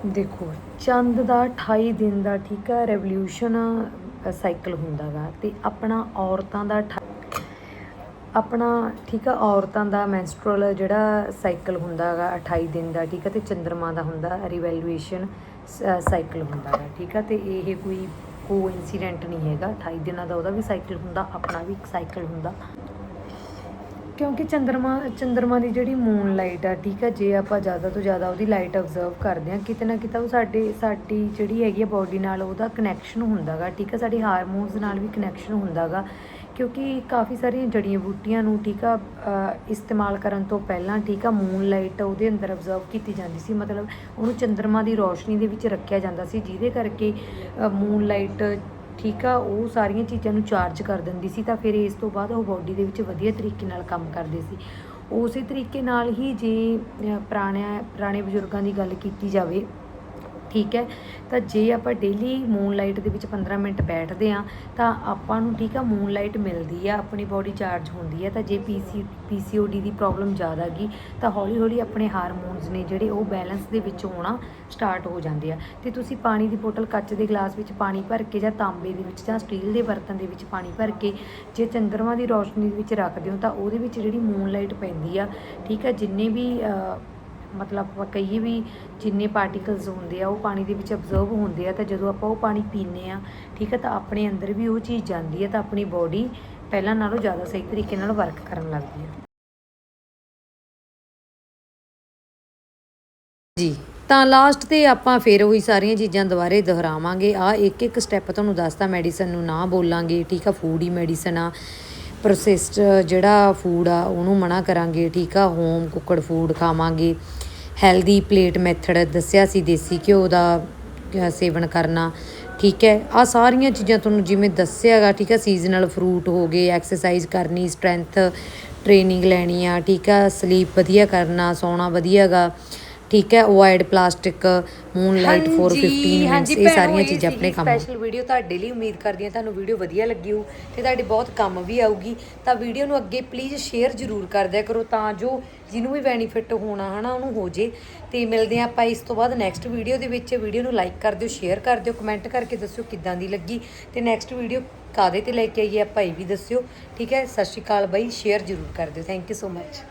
ਦੇਖੋ, ਚੰਦ ਦਾ 28 ਦਿਨ ਦਾ ਠੀਕ ਆ ਰੈਵੋਲੂਸ਼ਨ ਸਾਈਕਲ ਹੁੰਦਾਗਾ। ਤੇ ਆਪਣਾ ਔਰਤਾਂ ਦਾ ਅਠਾ- ਆਪਣਾ, ਠੀਕ ਆ, ਔਰਤਾਂ ਦਾ ਮੈਂਸਟਰੁਅਲ ਜਿਹੜਾ ਸਾਈਕਲ ਹੁੰਦਾ ਹੈਗਾ 28 ਦਿਨ ਦਾ, ਠੀਕ ਆ, ਤੇ ਚੰਦਰਮਾ ਦਾ ਹੁੰਦਾ ਰਿਵੈਲੂਏਸ਼ਨ ਸਾਈਕਲ ਹੁੰਦਾ ਹੁੰਦਾਗਾ ਠੀਕ ਆ, ਤੇ ਇਹ ਕੋਈ ਕੋ ਇਨਸੀਡੈਂਟ ਨਹੀਂ ਹੈਗਾ 28 ਦਿਨਾਂ ਦਾ ਉਹਦਾ ਵੀ ਸਾਈਕਲ ਹੁੰਦਾ, ਆਪਣਾ ਵੀ ਇੱਕ ਸਾਈਕਲ ਹੁੰਦਾ। ਕਿਉਂਕਿ ਚੰਦਰਮਾ ਚੰਦਰਮਾ ਦੀ ਜਿਹੜੀ ਮੂਨ ਲਾਈਟ ਆ, ਠੀਕ ਆ, ਜੇ ਆਪਾਂ ਜ਼ਿਆਦਾ ਤੋਂ ਜ਼ਿਆਦਾ ਉਹਦੀ ਲਾਈਟ ਅਬਜ਼ਰਵ ਕਰਦੇ ਆ ਕਿਤੇ ਨਾ ਕਿਤੇ ਉਹ ਸਾਡੇ, ਸਾਡੀ ਜਿਹੜੀ ਹੈਗੀ ਆ ਬਾਡੀ ਨਾਲ ਉਹਦਾ ਕਨੈਕਸ਼ਨ ਹੁੰਦਾਗਾ ਠੀਕ ਆ, ਸਾਡੇ ਹਾਰਮੋਨਸ ਨਾਲ ਵੀ ਕਨੈਕਸ਼ਨ ਹੁੰਦਾਗਾ ਕਿਉਂਕਿ ਕਾਫੀ ਸਾਰੀਆਂ ਜੜੀਆਂ ਬੂਟੀਆਂ ਨੂੰ ਠੀਕ ਆ ਇਸਤੇਮਾਲ ਕਰਨ ਤੋਂ ਪਹਿਲਾਂ ਠੀਕ ਆ ਮੂਨ ਲਾਈਟ ਉਹਦੇ ਅੰਦਰ ਅਬਜ਼ਰਵ ਕੀਤੀ ਜਾਂਦੀ ਸੀ। ਮਤਲਬ ਉਹਨੂੰ ਚੰਦਰਮਾ ਦੀ ਰੋਸ਼ਨੀ ਦੇ ਵਿੱਚ ਰੱਖਿਆ ਜਾਂਦਾ ਸੀ ਜਿਹਦੇ ਕਰਕੇ ਮੂਨ ਲਾਈਟ ਠੀਕ ਆ ਉਹ ਸਾਰੀਆਂ ਚੀਜ਼ਾਂ ਨੂੰ ਚਾਰਜ ਕਰ ਦਿੰਦੀ ਸੀ ਤਾਂ ਫਿਰ ਇਸ ਤੋਂ ਬਾਅਦ ਉਹ ਬਾਡੀ ਦੇ ਵਿੱਚ ਵਧੀਆ ਤਰੀਕੇ ਨਾਲ ਕੰਮ ਕਰਦੇ ਸੀ। ਉਸੇ ਤਰੀਕੇ ਨਾਲ ਹੀ ਜੇ ਅ, ਪੁਰਾਣੇ ਪੁਰਾਣੇ ਬਜ਼ੁਰਗਾਂ ਦੀ ਗੱਲ ਕੀਤੀ ਜਾਵੇ ਠੀਕ ਹੈ। ਤਾਂ ਜੇ ਆਪਾਂ ਡੇਲੀ ਮੂਨ ਲਾਈਟ ਦੇ ਵਿੱਚ 15 ਮਿੰਟ ਬੈਠਦੇ ਆ ਤਾਂ ਆਪਾਂ ਨੂੰ ਠੀਕ ਆ ਮੂਨ ਲਾਈਟ ਮਿਲਦੀ ਆ, ਆਪਣੀ ਬਾਡੀ ਚਾਰਜ ਹੁੰਦੀ ਆ। ਤਾਂ ਜੇ ਪੀਸੀ ਪੀਸੀਓਡੀ ਦੀ ਪ੍ਰੋਬਲਮ ਜ਼ਿਆਦਾ ਗਈ ਤਾਂ ਹੌਲੀ ਹੌਲੀ ਆਪਣੇ ਹਾਰਮੋਨਸ ਨੇ ਜਿਹੜੇ ਉਹ ਬੈਲੈਂਸ ਦੇ ਵਿੱਚ ਹੋਣਾ ਸਟਾਰਟ ਹੋ ਜਾਂਦੇ ਆ। ਤੇ ਤੁਸੀਂ ਪਾਣੀ ਦੀ ਬੋਤਲ ਕੱਚ ਦੇ ਗਲਾਸ ਵਿੱਚ ਪਾਣੀ ਭਰ ਕੇ ਜਾਂ ਤਾਂਬੇ ਦੇ ਵਿੱਚ ਜਾਂ ਸਟੀਲ ਦੇ ਬਰਤਨ ਦੇ ਵਿੱਚ ਪਾਣੀ ਭਰ ਕੇ ਜੇ ਚੰਦਰਮਾ ਦੀ ਰੋਸ਼ਨੀ ਦੇ ਵਿੱਚ ਰੱਖਦੇ ਹੋ, ਤਾਂ ਉਹਦੇ ਵਿੱਚ ਜਿਹੜੀ ਮੂਨ ਲਾਈਟ ਪੈਂਦੀ ਆ, ਠੀਕ ਆ, ਜਿੰਨੇ ਵੀ ਮਤਲਬ ਆਪਾਂ ਕਹੀਏ ਵੀ ਜਿੰਨੇ ਪਾਰਟੀਕਲਸ ਹੁੰਦੇ ਆ, ਉਹ ਪਾਣੀ ਦੇ ਵਿੱਚ ਅਬਜ਼ਰਵ ਹੁੰਦੇ ਆ, ਤਾਂ ਜਦੋਂ ਆਪਾਂ ਉਹ ਪਾਣੀ ਪੀਂਦੇ ਆ, ਠੀਕ ਹੈ ਤਾਂ ਆਪਣੇ ਅੰਦਰ ਵੀ ਉਹ ਚੀਜ਼ ਜਾਂਦੀ ਹੈ ਤਾਂ ਆਪਣੀ ਬਾਡੀ ਪਹਿਲਾਂ ਨਾਲੋਂ ਜ਼ਿਆਦਾ ਸਹੀ ਤਰੀਕੇ ਨਾਲ ਵਰਕ ਕਰਨ ਲੱਗਦੀ ਹੈ ਜੀ, ਤਾਂ ਲਾਸਟ ਤੇ ਆਪਾਂ ਫਿਰ ਉਹੀ ਸਾਰੀਆਂ ਚੀਜ਼ਾਂ ਦੁਬਾਰੇ ਦੁਹਰਾਵਾਂਗੇ। ਆ ਇੱਕ ਇੱਕ ਸਟੈਪ ਤੁਹਾਨੂੰ ਦੱਸਦਾ ਮੈਡੀਸਨ ਨੂੰ ਨਾ ਬੋਲਾਂਗੇ, ਠੀਕ ਆ ਫੂਡ ਹੀ ਮੈਡੀਸਨ ਆ। ਪ੍ਰੋਸੈਸਡ ਜਿਹੜਾ ਫੂਡ ਆ, ਉਹਨੂੰ ਮਨਾ ਕਰਾਂਗੇ, ਠੀਕ ਆ ਹੋਮ ਕੁੱਕਡ ਫੂਡ ਖਾਵਾਂਗੇ। ਹੈਲਦੀ ਪਲੇਟ ਮੈਥਡ ਦੱਸਿਆ ਸੀ ਦੇਸੀ ਘਿਓ ਦਾ ਸੇਵਨ ਕਰਨਾ, ਠੀਕ ਹੈ। ਆ ਸਾਰੀਆਂ ਚੀਜ਼ਾਂ ਤੁਹਾਨੂੰ ਜਿਵੇਂ ਦੱਸਿਆਗਾ ਠੀਕ ਹੈ ਸੀਜ਼ਨਲ ਫਰੂਟ ਹੋ ਗਏ ਐਕਸਰਸਾਈਜ਼ ਕਰਨੀ ਸਟਰੈਂਥ ਟ੍ਰੇਨਿੰਗ ਲੈਣੀ ਆ, ਠੀਕ ਆ ਸਲੀਪ ਵਧੀਆ ਕਰਨਾ, ਸੌਣਾ ਵਧੀਆਗਾ ਠੀਕ ਹੈ avoid plastic moon light for 15 minutes ਇਹ ਸਾਰੀਆਂ ਚੀਜ਼ਾਂ ਆਪਣੇ ਕੰਮ ਸਪੈਸ਼ਲ ਵੀਡੀਓ ਤੁਹਾਡੇ ਲਈ ਉਮੀਦ ਕਰਦੀ ਹਾਂ ਤੁਹਾਨੂੰ ਵੀਡੀਓ ਵਧੀਆ ਲੱਗੀ ਹੋ ਤੇ ਤੁਹਾਡੇ ਬਹੁਤ ਕੰਮ ਵੀ ਆਊਗੀ। ਤਾਂ ਵੀਡੀਓ ਨੂੰ ਅੱਗੇ ਪਲੀਜ਼ ਸ਼ੇਅਰ ਜ਼ਰੂਰ ਕਰ ਦਿਆ ਕਰੋ ਤਾਂ ਜੋ ਜਿਹਨੂੰ ਵੀ ਬੈਨੀਫਿਟ ਹੋਣਾ ਹਨਾ ਉਹਨੂੰ ਹੋ ਜੇ। ਤੇ ਮਿਲਦੇ ਹਾਂ ਆਪਾਂ ਇਸ ਤੋਂ ਬਾਅਦ ਨੈਕਸਟ ਵੀਡੀਓ ਦੇ ਵਿੱਚ। ਵੀਡੀਓ ਨੂੰ ਲਾਈਕ ਕਰ ਦਿਓ ਸ਼ੇਅਰ ਕਰ ਦਿਓ ਕਮੈਂਟ ਕਰਕੇ ਦੱਸਿਓ ਕਿੱਦਾਂ ਦੀ ਲੱਗੀ। ਤੇ ਨੈਕਸਟ ਵੀਡੀਓ ਕਾਦੇ ਤੇ ਲੈ ਕੇ ਆਈਏ ਆਪਾਂ ਇਹ ਵੀ ਦੱਸਿਓ। ਠੀਕ ਹੈ ਸਤਿ ਸ਼੍ਰੀ ਅਕਾਲ ਬਾਈ ਸ਼ੇਅਰ ਜ਼ਰੂਰ ਕਰ ਦਿਓ। Thank you so much